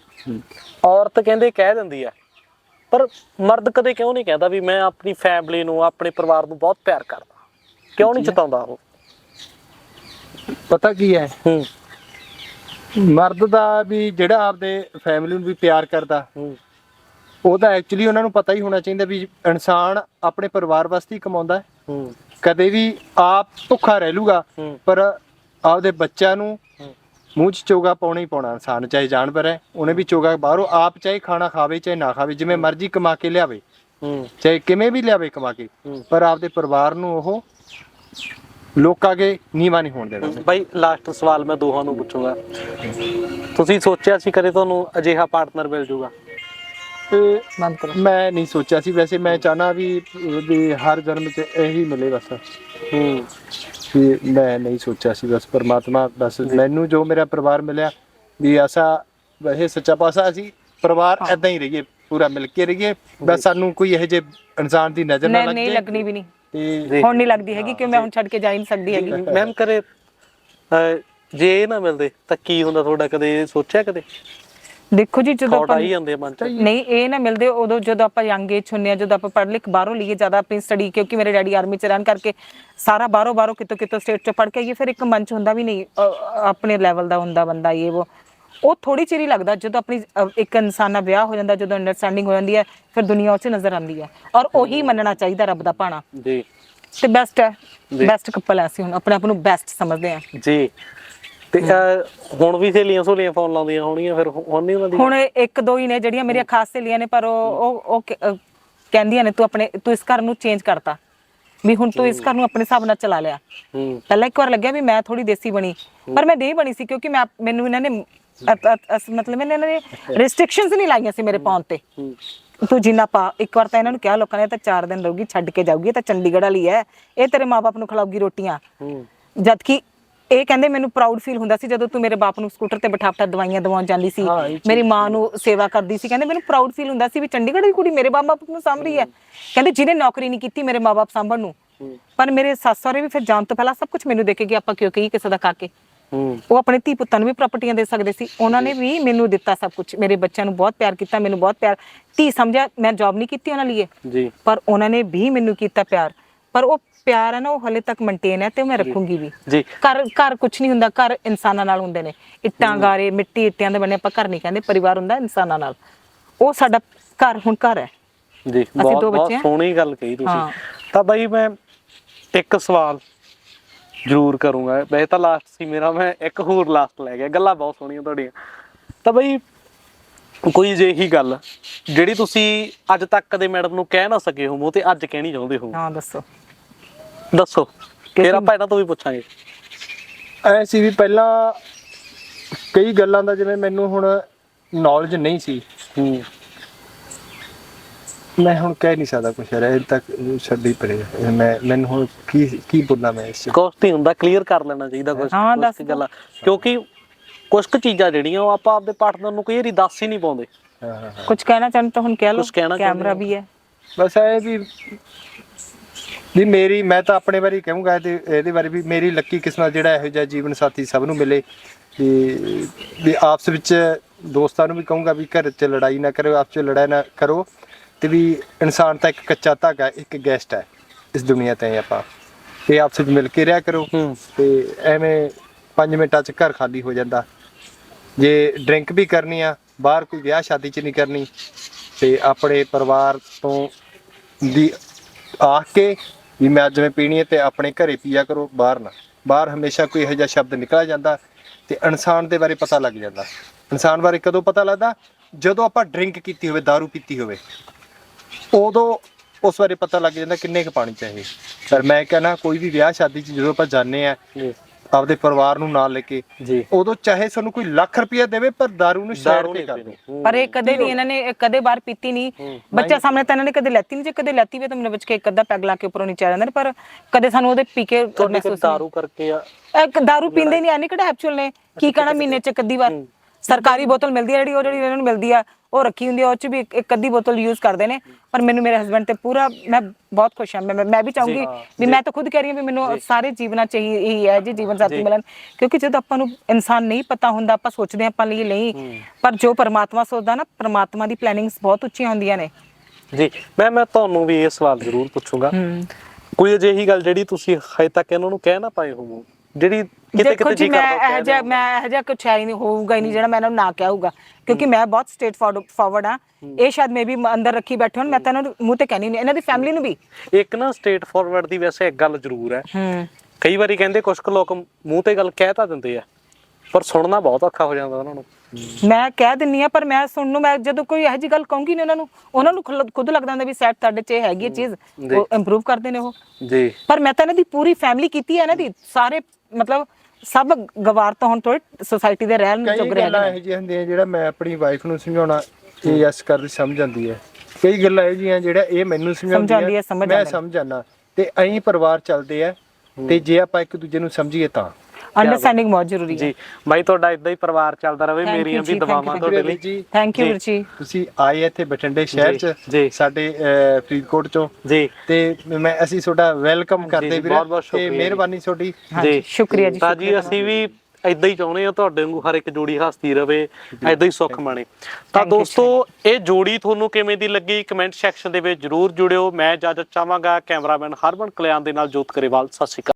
ਔਰਤ ਕਹਿੰਦੇ ਕਹਿ ਦਿੰਦੀ ਆ ਪਰ ਮਰਦ ਕਦੇ ਕਿਉਂ ਨਹੀਂ ਕਹਿੰਦਾ ਵੀ ਮੈਂ ਆਪਣੀ ਫੈਮਿਲੀ ਨੂੰ ਆਪਣੇ ਪਰਿਵਾਰ ਨੂੰ ਬਹੁਤ ਪਿਆਰ ਕਰਦਾ? ਕਿਉਂ ਨਹੀਂ ਚਤਾਉਂਦਾ ਉਹ? ਪਤਾ ਕੀ ਹੈ? ਹੂੰ। ਮਰਦ ਦਾ ਵੀ ਜਿਹੜਾ ਆਪਦੇ ਫੈਮਿਲੀ ਨੂੰ ਵੀ ਪਿਆਰ ਕਰਦਾ ਹੂੰ ਉਹਦਾ ਐਕਚੁਅਲੀ ਉਹਨਾਂ ਨੂੰ ਪਤਾ ਹੀ ਹੋਣਾ ਚਾਹੀਦਾ ਵੀ ਇਨਸਾਨ ਆਪਣੇ ਪਰਿਵਾਰ ਵਾਸਤੇ ਹੀ ਕਮਾਉਂਦਾ ਹੈ। ਹੂੰ। ਕਦੇ ਵੀ ਆਪ ਭੁੱਖਾ ਰਹਿ ਲੂਗਾ। ਪਰ ਆਪਦੇ ਬੱਚਿਆਂ ਨੂੰ। ਮੂੰਹ 'ਚ ਚੋਗਾ ਪਾਉਣਾ ਹੀ ਪਾਉਣਾ ਇਨਸਾਨ ਚਾਹੇ ਜਾਨਵਰ ਹੈ ਉਹਨੇ ਵੀ ਚੋਗਾ ਬਾਹਰੋਂ ਆਪ ਚਾਹੇ ਖਾਣਾ ਖਾਵੇ ਚਾਹੇ ਨਾ ਖਾਵੇ ਜਿਵੇਂ ਮਰਜ਼ੀ ਕਮਾ ਕੇ ਲਿਆਵੇ। ਚਾਹੇ ਕਿਵੇਂ ਵੀ ਲਿਆਵੇ ਕਮਾ ਕੇ। ਪਰ ਆਪਦੇ ਪਰਿਵਾਰ ਨੂੰ ਉਹ ਲੋਕਾਂ ਅਗੇ ਨੀਵਾ ਨਹੀਂ ਹੋਣ ਦੇਣਾ। ਬਾਈ ਲਾਸਟ ਸਵਾਲ ਮੈਂ ਦੋਹਾਂ ਨੂੰ ਪੁੱਛੂੰਗਾ। ਤੁਸੀਂ ਸੋਚਿਆ ਸੀ ਕਦੇ ਤੁਹਾਨੂੰ ਅਜਿਹਾ ਪਾਰਟਨਰ ਮਿਲ ਜਾਊਗਾ ਤੇ ਕਰੋ ਮੈਂ ਨਹੀਂ ਸੋਚਿਆ ਸੀ ਵੈਸੇ ਮੈਂ ਚਾਹਨਾ ਵੀ ਵੀ ਹਰ ਜਨਮ ਤੇ ਇਹੀ ਮਿਲੇ ਬਸ। ਹੂੰ। ਵੀ ਮੈਂ ਨਹੀਂ ਸੋਚਿਆ ਸੀ ਬਸ ਪਰਮਾਤਮਾ ਬਸ ਮੈਨੂੰ ਜੋ ਮੇਰਾ ਪਰਿਵਾਰ ਮਿਲਿਆ ਵੀ ਐਸਾ ਵੈਸੇ ਸੱਚਾ ਪਾਸਾ ਅਸੀਂ ਪਰਿਵਾਰ ਐਦਾਂ ਹੀ ਰਹੀਏ ਪੂਰਾ ਮਿਲ ਕੇ ਰਹੀਏ। ਬਸ ਸਾਨੂੰ ਕੋਈ ਇਹੋ ਜਿਹੇ ਇਨਸਾਨ ਦੀ ਨਜ਼ਰ ਨਾ ਲੱਗ ਨਹੀਂ ਲੱਗਣੀ ਵੀ ਨਹੀਂ। ਤੇ ਜੀ। ਹੁਣ ਨਹੀਂ ਲੱਗਦੀ ਹੈਗੀ ਕਿ ਮੈਂ ਹੁਣ ਛੱਡ ਕੇ ਜਾ ਹੀ ਨਹੀਂ ਸਕਦੀ ਹੈਗੀ। ਮੈਮ ਕਰੇ ਜੇ ਇਹ ਨਾ ਮਿਲਦੇ ਤਾਂ ਕੀ ਹੁੰਦਾ ਤੁਹਾਡਾ ਕਦੇ ਸੋਚਿਆ ਕਦੇ? ਦੇਖੋ ਜੀ ਜਦੋਂ ਥੌਟ ਆਪਾਂ ਆਈ ਜਾਂਦੇ ਆ ਮਨ ਚ। ਨਹੀਂ ਇਹ ਨਾ ਮਿਲਦੇ ਉਦੋਂ ਜਦੋਂ ਆਪਾਂ ਯੰਗ ਏਜ ਹੁੰਨੇ ਆ ਜਦੋਂ ਆਪਾਂ ਪੜ੍ਹ ਲਿਖ ਬਾਹਰੋਂ ਲਈਏ ਜ਼ਿਆਦਾ ਆਪਣੀ ਸਟੱਡੀ ਕਿਉਂਕਿ ਮੇਰੇ ਡੈਡੀ ਆਰਮੀ ਚ ਰਹਿਣ ਕਰਕੇ ਸਾਰਾ ਬਾਹਰੋਂ ਬਾਹਰੋਂ ਕਿਤੋਂ ਕਿਤੋਂ ਸਟੇਟ ਚ ਪੜ੍ਹ ਕੇ ਆਈਏ ਫਿਰ ਇੱਕ ਮਨ ਚ ਹੁੰਦਾ ਵੀ ਨਹੀਂ ਆਪਣੇ ਲੈਵਲ ਦਾ ਹੁੰਦਾ ਬੰਦਾ ਇਹ ਉਹ। ਉਹ ਥੋੜੀ ਚਿਰ ਹੀ ਲੱਗਦਾ ਜਦੋਂ ਆਪਣੀ ਇੱਕ ਇਨਸਾਨ ਨਾਲ ਵਿਆਹ ਹੋ ਜਾਂਦਾ ਜਦੋਂ ਅੰਡਰਸਟੈਂਡਿੰਗ ਹੋ ਜਾਂਦੀ ਹੈ ਫਿਰ ਦੁਨੀਆ ਚ ਨਜ਼ਰ ਆਉਂਦੀ ਹੈ। ਔਰ ਉਹੀ ਮੰਨਣਾ ਚਾਹੀਦਾ ਰੱਬ ਦਾ ਭਾਣਾ। ਜੀ। ਤੇ ਬੈਸਟ ਹੈ। ਬੈਸਟ ਕਪਲ ਐ ਅਸੀਂ ਹੁਣ ਆਪਣੇ ਆਪ ਨੂੰ ਬੈਸਟ ਸਮਝਦੇ ਆ। ਜੀ। ਤੇ ਅਹ, ਹੁਣ ਵੀ ਸਹੇਲੀਆਂ ਸਹੂਲੀਆਂ ਫੋਨ ਲਾਉਂਦੀਆਂ ਹੋਣਗੀਆਂ ਫਿਰ ਹੁਣ ਨਹੀਂ ਉਹਨਾਂ ਦੀ? ਹੁਣ ਇੱਕ ਦੋ ਹੀ ਨੇ ਜਿਹੜੀਆਂ ਮੇਰੀਆਂ ਖਾਸ ਸਹੇਲੀਆਂ ਨੇ ਪਰ ਉਹ ਉਹ ਉਹ ਕ- ਅਹ ਕਹਿੰਦੀਆਂ ਨੇ ਤੂੰ ਆਪਣੇ ਤੂੰ ਇਸ ਘਰ ਨੂੰ ਚੇਂਜ ਕਰਤਾ। ਵੀ ਹੁਣ ਤੂੰ ਇਸ ਘਰ ਨੂੰ ਆਪਣੇ ਹਿਸਾਬ ਨਾਲ ਚਲਾ ਲਿਆ। ਹੂੰ। ਪਹਿਲਾਂ ਇੱਕ ਵਾਰ ਲੱਗਿਆ ਵੀ ਮੈਂ ਥੋੜੀ ਦੇਸੀ ਬਣੀ ਪਰ ਮੈਂ ਨਹੀਂ ਬਣੀ ਸੀ ਕਿਉਂਕਿ ਮੈਂ ਆਪ- ਮੈਨੂੰ ਇਹਨਾਂ ਨੇ ਅਸ- ਮਤਲਬ ਇਹਨਾਂ ਨੇ ਰੈਸਟ੍ਰਿਕਸ਼ਨਸ ਨਹੀਂ ਲਾਈਆਂ ਸੀ ਮੇਰੇ ਪਾਉਣ ਤੇ। ਹੂੰ। ਤੂੰ ਜਿੰਨਾ ਪਾ ਇੱਕ ਵਾਰ ਤਾਂ ਇਹਨਾਂ ਨੂੰ ਕਿਹਾ ਲੋਕਾਂ ਨੇ ਇਹ ਤਾਂ 4 ਦਿਨ ਰਹੂਗੀ ਛੱਡ ਕੇ ਜਾਊਗੀ ਇਹ ਤਾਂ ਚੰਡੀਗੜ੍ਹ ਵਾਲੀ ਹੈ ਇਹ ਤੇਰੇ ਮਾਪੇ ਨੂੰ ਖਿਲਾਊਗੀ ਰੋਟੀਆਂ। ਹੂੰ। ਜਦ ਕਿ ਇਹ ਕਹਿੰਦੇ ਮੈਨੂੰ ਪ੍ਰਾਊਡ ਫੀਲ ਹੁੰਦਾ ਸੀ ਜਦੋਂ ਤੂੰ ਮੇਰੇ ਬਾਪ ਨੂੰ ਸਕੂਟਰ ਤੇ ਬਿਠਾ ਬਿਠਾ ਦਵਾਈਆਂ ਦਵਾਉਣ ਜਾਂਦੀ ਸੀ। ਮੇਰੀ ਮਾਂ ਨੂੰ ਸੇਵਾ ਕਰਦੀ ਸੀ। ਕਹਿੰਦੇ ਮੈਨੂੰ ਪ੍ਰਾਊਡ ਫੀਲ ਹੁੰਦਾ ਸੀ ਵੀ ਚੰਡੀਗੜ੍ਹ ਦੀ ਕੁੜੀ ਮੇਰੇ ਬਾਪ ਨੂੰ ਸਾਂਭ ਰਹੀ ਹੈ। ਕਹਿੰਦੇ ਜਿਹਨੇ ਨੌਕਰੀ ਨਹੀਂ ਕੀਤੀ ਮੇਰੇ ਮਾਪੇ ਸਾਂਭਣ ਨੂੰ। ਪਰ ਮੇਰੇ ਸੱਸ ਸਹੁਰੇ ਵੀ ਫਿਰ ਜਾਣ ਤੋਂ ਪਹਿਲਾਂ ਸਭ ਕੁਝ ਮੈਨੂੰ ਦੇ ਕੇ ਗਏ ਆਪਾਂ ਕਿਉਂ ਕਹੀ ਕਿਸੇ ਦਾ ਕਾਕੇ ਉਹ ਆਪਣੇ ਧੀ ਪੁੱਤਾਂ ਨੂੰ ਵੀ ਪ੍ਰਾਪਰਟੀਆਂ ਦੇ ਸਕਦੇ ਸੀ। ਉਹਨਾਂ ਨੇ ਵੀ ਮੈਨੂੰ ਦਿੱਤਾ ਸਭ ਕੁਝ ਮੇਰੇ ਬੱਚਿਆਂ ਨੂੰ ਬਹੁਤ ਪਿਆਰ ਕੀਤਾ ਮੈਨੂੰ ਬਹੁਤ ਪਿਆਰ। ਧੀ ਸਮਝਿਆ ਮੈਂ ਜੌਬ ਨਹੀਂ ਕੀਤੀ ਉਹਨਾਂ ਲਈ। ਜੀ। ਪਰ ਉਹਨਾਂ ਨੇ ਵੀ ਮੈਨੂੰ ਕੀਤਾ ਪਿਆਰ। ਪਰ ਉਹ ਪਿਆਰ ਹੈ ਨਾ ਉਹ ਹਲੇ ਤੱਕ ਮੇਨਟੇਨ ਹੈ ਤੇ ਮੈਂ ਰੱਖੂੰਗੀ ਵੀ। ਜੀ। ਘਰ ਘਰ ਕੁਝ ਨਹੀਂ ਹੁੰਦਾ ਘਰ ਇਨਸਾਨਾਂ ਨਾਲ ਹੁੰਦੇ ਨੇ। ਇੱਟਾਂ ਗਾਰੇ ਮਿੱਟੀ ਇੱਟਿਆਂ ਦੇ ਬਣੇ ਆਪਾਂ ਘਰ ਨਹੀਂ ਕਹਿੰਦੇ ਪਰਿਵਾਰ ਹੁੰਦਾ ਇਨਸਾਨਾਂ ਨਾਲ। ਉਹ ਸਾਡਾ ਘਰ ਹੁਣ ਘਰ ਹੈ। ਜੀ ਬਹੁਤ ਬਹੁਤ। ਸੋਹਣੀ ਗੱਲ ਕਹੀ। ਤੁਸੀਂ। ਤਾਂ ਬਾਈ ਮੈਂ ਇੱਕ ਸਵਾਲ ਜ਼ਰੂਰ ਕਰੂੰਗਾ। ਵੈਸੇ ਤਾਂ ਲਾਸਟ ਸੀ ਮੇਰਾ ਮੈਂ ਇੱਕ ਹੋਰ ਲਾਸਟ ਲੈ ਗਿਆ। ਗੱਲਾਂ ਬਹੁਤ ਸੋਹਣੀਆਂ ਤੁਹਾਡੀਆਂ। ਤਾਂ ਬਾਈ ਕੋਈ ਜਿਹੀ ਗੱਲ ਜਿਹੜੀ ਤੁਸੀਂ ਅੱਜ ਤੱਕ ਕਦੇ ਮੈਡਮ ਨੂੰ ਕਹਿ ਨਾ ਸਕੇ ਹੋ ਤੇ ਅੱਜ ਕਹਿਣੀ ਚਾਹੁੰਦੇ ਹੋ ਹਾਂ ਦੱਸੋ। ਦੱਸੋ ਫਿਰ ਆਪਾਂ ਇਹਨਾਂ ਤੋਂ ਵੀ ਪੁੱਛਾਂਗੇ। ਐ ਸੀ ਵੀ ਪਹਿਲਾਂ ਕਈ ਗੱਲਾਂ ਦਾ ਜਿਵੇਂ ਮੈਨੂੰ ਹੁਣ ਨੌਲੇਜ ਨਹੀਂ ਸੀ। ਹੂੰ। ਮੈਂ ਹੁਣ ਕਹਿ ਨਹੀਂ ਸਕਦਾ ਕੁਛ ਯਾਰ ਇਹ ਤੱਕ ਛੱਡੀ ਪਰੇ ਮੈਂ ਮੈਨੂੰ ਹੁਣ ਕੀ ਕੀ ਬੋਲਾਂ ਮੈਂ ਇਸ 'ਚ? ਨਹੀਂ ਹੁੰਦਾ ਕਲੀਅਰ ਕਰ ਲੈਣਾ ਚਾਹੀਦਾ ਕੁਝ ਹਾਂ, ਦੱਸ। ਦਿਓ। ਗੱਲਾਂ। ਕਿਉਂਕਿ ਕੁਝ ਕੁ ਚੀਜ਼ਾਂ ਜਿਹੜੀਆਂ ਉਹ ਆਪਾਂ ਆਪਦੇ ਪਾਰਟਨਰ ਨੂੰ ਕਈ ਵਾਰੀ ਦੱਸ ਹੀ ਨਹੀਂ ਪਾਉਂਦੇ। ਹਾਂ ਹਾਂ ਹਾਂ। ਕੁਝ ਕਹਿਣਾ ਚਾਹੁੰਦੇ ਤਾਂ ਹੁਣ ਕਹਿ ਲਓ ਕੁਛ ਕਹਿਣਾ ਚਾਹੁੰਦੇ ਕੈਮਰਾ ਹੋ? ਵੀ ਹੈ। ਬਸ ਇਹ ਵੀ ਵੀ ਮੇਰੀ ਮੈਂ ਤਾਂ ਆਪਣੇ ਬਾਰੇ ਕਹੂੰਗਾ ਤੇ ਇਹਦੇ ਬਾਰੇ ਵੀ ਮੇਰੀ ਲੱਕੀ ਕਿਸਮਤ ਜਿਹੜਾ ਇਹੋ ਜਿਹਾ ਜੀਵਨ ਸਾਥੀ ਸਭ ਨੂੰ ਮਿਲੇ ਵੀ ਆਪਸ ਵਿੱਚ ਦੋਸਤਾਂ ਨੂੰ ਵੀ ਕਹੂੰਗਾ ਵੀ ਘਰ 'ਚ ਲੜਾਈ ਨਾ ਕਰੋ ਆਪਸ 'ਚ ਲੜਾਈ ਨਾ ਕਰੋ ਤੇ ਵੀ ਇਨਸਾਨ ਤਾਂ ਇੱਕ ਕੱਚਾ ਧਾਗਾ ਇੱਕ ਗੈਸਟ ਹੈ ਇਸ ਦੁਨੀਆ ਤੇ ਆਪਾਂ। ਤੇ ਆਪਸ ਵਿੱਚ ਮਿਲ ਕੇ ਰਿਹਾ ਕਰੋ ਤੇ ਐਵੇਂ 5 ਮਿੰਟਾਂ 'ਚ ਘਰ ਖਾਲੀ ਹੋ ਜਾਂਦਾ। ਜੇ ਡਰਿੰਕ ਵੀ ਕਰਨੀ ਆ ਬਾਹਰ ਕੋਈ ਵਿਆਹ ਸ਼ਾਦੀ 'ਚ ਨਹੀਂ ਕਰਨੀ ਤੇ ਆਪਣੇ ਪਰਿਵਾਰ ਤੋਂ ਦੀ ਆਖ ਕੇ ਵੀ ਮੈਂ ਅੱਜ ਮੈਂ ਪੀਣੀ ਹੈ ਤੇ ਆਪਣੇ ਘਰੇ ਪੀਆ ਕਰੋ ਬਾਹਰ ਨਾ। ਬਾਹਰ ਹਮੇਸ਼ਾ ਕੋਈ ਇਹੋ ਜਿਹਾ ਸ਼ਬਦ ਨਿਕਲ ਜਾਂਦਾ ਤੇ ਇਨਸਾਨ ਦੇ ਬਾਰੇ ਪਤਾ ਲੱਗ ਜਾਂਦਾ। ਇਨਸਾਨ ਬਾਰੇ ਕਦੋਂ ਪਤਾ ਲੱਗਦਾ? ਜਦੋਂ ਆਪਾਂ ਡਰਿੰਕ ਕੀਤੀ ਹੋਵੇ, दारू ਪੀਤੀ ਹੋਵੇ, ਉਦੋਂ ਉਸ ਬਾਰੇ ਪਤਾ ਲੱਗ ਜਾਂਦਾ ਕਿੰਨੇ ਕੁ ਪਾਣੀ ਚਾਹੀਏ ਪਰ ਮੈਂ ਕਹਿੰਦਾ ਕੋਈ ਵੀ ਵਿਆਹ ਸ਼ਾਦੀ 'ਚ ਜਦੋਂ ਆਪਾਂ ਜਾਂਦੇ ਆ ਆਪਦੇ ਪਰਿਵਾਰ ਨੂੰ ਨਾਲ ਲੈ ਕੇ ਜੀ। ਉਦੋਂ ਚਾਹੇ ਸਾਨੂੰ ਕੋਈ ਲੱਖ ਰੁਪਇਆ ਦੇਵੇ ਪਰ दारू ਨੂੰ ਤੇ ਨਹੀਂ ਕਰ ਦੋ ਪਰ ਇਹ ਕਦੇ ਵੀ ਇਹਨਾਂ ਨੇ ਕਦੇ ਬਾਹਰ ਪੀਤੀ ਨਹੀਂ। ਬੱਚਾ ਸਾਹਮਣੇ ਤਾਂ ਇਹਨਾਂ ਨੇ ਕਦੇ ਲੈਤੀ ਨਹੀਂ ਜੇ ਕਦੇ ਲੈਤੀ ਵੀ ਤਾਂ ਮੈਨੂੰ ਬਚ ਕੇ ਇੱਕ ਅੱਧਾ ਪੈਗ ਲਾ ਕੇ ਉੱਪਰੋਂ ਨੀਚੇ ਆ ਜਾਂਦੇ ਨੇ ਪਰ ਕਦੇ ਸਾਨੂੰ ਉਹਦੇ ਪੀ ਕੇ ਮਹਿਸੂਸ ਨਹੀਂ ਦਾਰੂ ਕਰਕੇ ਆ। ਇੱਕ ਦਾਰੂ ਪੀਂਦੇ ਨਹੀਂ ਐਨੇ ਕਿਹੜਾ ਐਕਚੁਅਲ ਨੇ? ਕੀ ਕਹਣਾ ਮਹੀਨੇ ਚ ਇੱਕ ਅੱਧੀ ਵਾਰ? ਸਰਕਾਰੀ ਬੋਤਲ ਮਿਲਦੀ ਹੈ ਜਿਹੜੀ ਉਹ ਜਿਹੜੀ ਇਹਨਾਂ ਨੂੰ ਮਿਲਦੀ ਆ ਉਹ ਰੱਖੀ ਹੁੰਦੀ ਆ ਉਹ ਚ ਵੀ ਇੱਕ- ਇੱਕ ਅੱਧੀ ਬੋਤਲ ਯੂਜ਼ ਕਰਦੇ ਨੇ। ਪਰ ਮੈਨੂੰ ਮੇਰੇ ਹਸਬੰਡ ਤੇ ਪੂਰਾ ਮੈਂ ਬਹੁਤ ਖੁਸ਼ ਹਾਂ। ਮੈਂ ਮੈਂ- ਮੈਂ ਵੀ ਚਾਹੂੰਗੀ ਵੀ ਮੈਂ ਤਾਂ ਖੁਦ ਕਹਿ ਰਹੀ ਹਾਂ ਵੀ ਮੈਨੂੰ ਸਾਰੇ ਜੀਵਨਾਂ ਚ ਹੀ ਇਹੀ ਹੈ ਜੀ ਜੀਵਨ ਸਾਥੀ ਮਿਲਣ। ਕਿਉਂਕਿ ਜਦੋਂ ਆਪਾਂ ਨੂੰ ਇਨਸਾਨ ਨਹੀਂ ਪਤਾ ਹੁੰਦਾ ਆਪਾਂ ਸੋਚਦੇ ਹਾਂ ਆਪਾਂ ਲਈ ਨਹੀਂ। ਪਰ ਜੋ ਪਰਮਾਤਮਾ ਸੋਚਦਾ ਨਾ ਪਰਮਾਤਮਾ ਦੀ ਪਲੈਨਿੰਗਸ ਬਹੁਤ ਉੱਚੀਆਂ ਹੁੰਦੀਆਂ ਨੇ। ਜੀ ਮੈਂ ਮੈਂ ਤੁਹਾਨੂੰ ਵੀ ਇਹ ਸਵਾਲ ਜ਼ਰੂਰ ਪੁੱਛੂੰਗਾ। ਕੋਈ ਅਜਿਹੀ ਗੱਲ ਜਿਹੜੀ ਤੁਸੀਂ ਹਜੇ ਤੱਕ ਇਹਨਾਂ ਨੂੰ ਕਹਿ ਨਾ ਪਾਏ ਹੋ ਜਿਹੜੀ ਕਿਤੇ ਕਿਤੇ ਜੀ ਜੀ ਮੈਂ ਕਰਦਾ ਇਹ ਜਿਹਾ ਮੈਂ ਇਹ ਜਿਹਾ ਕੁਛ ਹੈ ਹੀ ਨਹੀਂ ਹੋਊਗਾ ਹੀ ਨਹੀਂ ਜਿਹੜਾ ਮੈਂ ਇਹਨਾਂ ਨੂੰ ਨਾ ਕਹੂਗਾ ਕਿਉਂਕਿ ਮੈਂ ਬਹੁਤ ਸਟੇਟ ਫਾਰਵਰਡ ਆ ਇਹ ਸ਼ਾਇਦ ਮੇ ਵੀ ਅੰਦਰ ਰੱਖੀ ਬੈਠੇ ਹੋਣ ਮੈਂ ਤਾਂ ਇਹਨਾਂ ਨੂੰ ਮੂੰਹ ਤੇ ਕਹਿਣੀ ਨਹੀਂ ਇਹਨਾਂ ਦੀ ਫੈਮਿਲੀ ਨੂੰ ਵੀ। ਇੱਕ ਨਾ ਸਟੇਟ ਫਾਰਵਰਡ ਦੀ ਵੈਸੇ ਇੱਕ ਗੱਲ ਜ਼ਰੂਰ ਹੈ। ਹੂੰ। ਕਈ ਵਾਰੀ ਕਹਿੰਦੇ ਕੁਝ ਕੁ ਲੋਕ ਮੂੰਹ ਤੇ ਗੱਲ ਕਹਿ ਤਾਂ ਦਿੰਦੇ ਆ ਪਰ ਸੁਣਨਾ ਬਹੁਤ ਔਖਾ ਹੋ ਜਾਂਦਾ ਉਹਨਾਂ ਨੂੰ। ਮੈਂ ਕਹਿ ਦਿੰਨੀ ਆ ਪਰ ਮੈਂ ਸੁਣਨ ਨੂੰ ਮੈਂ ਜਦੋਂ ਕੋਈ ਇਹੋ ਜੀ ਗੱਲ ਕਹੂੰਗੀ ਨਾ ਉਹਨਾਂ ਨੂੰ ਉਹਨਾਂ ਨੂੰ ਖੁਦ ਲੱਗਦਾ ਹੁੰਦਾ ਵੀ ਸੈਟ ਤੁਹਾਡੇ 'ਚ ਇਹ ਹੈਗੀ ਹੈ ਚੀਜ਼ ਜੀ। ਉਹ ਇੰਪਰੂਵ ਕਰਦੇ ਨੇ ਉਹ। ਜੀ। ਪਰ ਮੈਂ ਤਾਂ ਇਹਨਾਂ ਦੀ ਪੂਰੀ ਫੈਮਿਲੀ ਕੀਤੀ ਹੈ ਇਹਨਾਂ ਦੀ ਸਾਰੇ ਮਤਲਬ ਸਭ ਗਵਾਰ ਤੋਂ ਹੁਣ ਥੋੜੇ ਸੋਸਾਇਟੀ ਦੇ ਰਹਿਣ ਕਈ ਜੋਗਰੇ ਗੱਲਾਂ ਹੈਗੇ ਇਹੋ ਨੇ ਜਿਹੀਆਂ ਹੁੰਦੀਆਂ ਜਿਹੜਾ ਮੈਂ ਆਪਣੀ ਵਾਈਫ ਨੂੰ ਸਮਝਾਉਣਾ ਇਹ ਯੈਸ ਕਰਦੀ ਸਮਝ ਜਾਂਦੀ ਹੈ। ਕਈ ਗੱਲਾਂ ਇਹੋ ਜਿਹੀਆਂ ਜਿਹੜਾ ਇਹ ਮੈਨੂੰ ਸਮਝਾਉਂਦੀ ਸਮਝਾਉਂਦੀ ਹੈ, ਸਮਝ ਮੈਂ ਜਾਣਾ ਤੇ ਐਂ ਪਰਿਵਾਰ ਚੱਲਦੇ ਆ ਤੇ ਜੇ ਆਪਾਂ ਇੱਕ ਦੂਜੇ ਨੂੰ ਸਮਝੀਏ ਤਾਂ। ਅੰਡਰਸਟੈਂਡਿੰਗ ਬਹੁਤ ਜ਼ਰੂਰੀ ਹੈ। ਜੀ ਬਾਈ ਤੁਹਾਡਾ ਇਦਾਂ ਹੀ ਪਰਿਵਾਰ ਚੱਲਦਾ ਰਹੇ ਮੇਰੀਆਂ ਜੀ, ਵੀ you, ਤੁਹਾਡੇ ਲਈ। ਜੀ। ਥੈਂਕ ਯੂ ਜੀ। ਰਚੀ ਤੁਸੀਂ ਆਏ ਇੱਥੇ ਬਠਿੰਡੇ ਸ਼ਹਿਰ ਚ ਜੀ। ਸਾਡੇ ਫਰੀਦਕੋਟ ਚੋਂ। ਜੀ। ਤੇ ਮੈਂ ਅਸੀਂ ਤੁਹਾਡਾ ਵੈਲਕਮ ਕਰਦੇ ਜੀ, ਵੀਰੇ ਤੇ ਜੀ। ਮਿਹਰਬਾਨੀ ਤੁਹਾਡੀ। ਹਾਂਜੀ ਸ਼ੁਕਰੀਆ ਜੀ ਤਾਂ ਜੀ ਅਸੀਂ ਵੀ ਇਦਾਂ ਹੀ ਚਾਹੁੰਦੇ ਹਾਂ ਤੁਹਾਡੇ ਵਾਂਗੂ ਹਰ ਇੱਕ ਜੋੜੀ ਹੱਸਦੀ ਰਵੇ ਇਦਾਂ ਹੀ ਸੁੱਖ ਮਾਣੇ। ਤਾਂ ਦੋਸਤੋ ਇਹ ਜੋੜੀ ਤੁਹਾਨੂੰ ਕਿਵੇਂ ਦੀ ਲੱਗੀ ਕਮੈਂਟ ਸੈਕਸ਼ਨ ਦੇ ਵਿੱਚ ਜਰੂਰ ਜੁੜਿਓ। ਮੈਂ ਇਜਾਜ਼ਤ ਚਾਹਾਂਗਾ ਕੈਮਰਾਮੈਨ ਹਰਮਨ ਕਲਿਆਣ ਦੇ ਨਾਲ ਜੋਤ ਕਰੇਵਾਲ ਸਤਿ ਸ਼੍ਰੀ ਅਕਾਲ।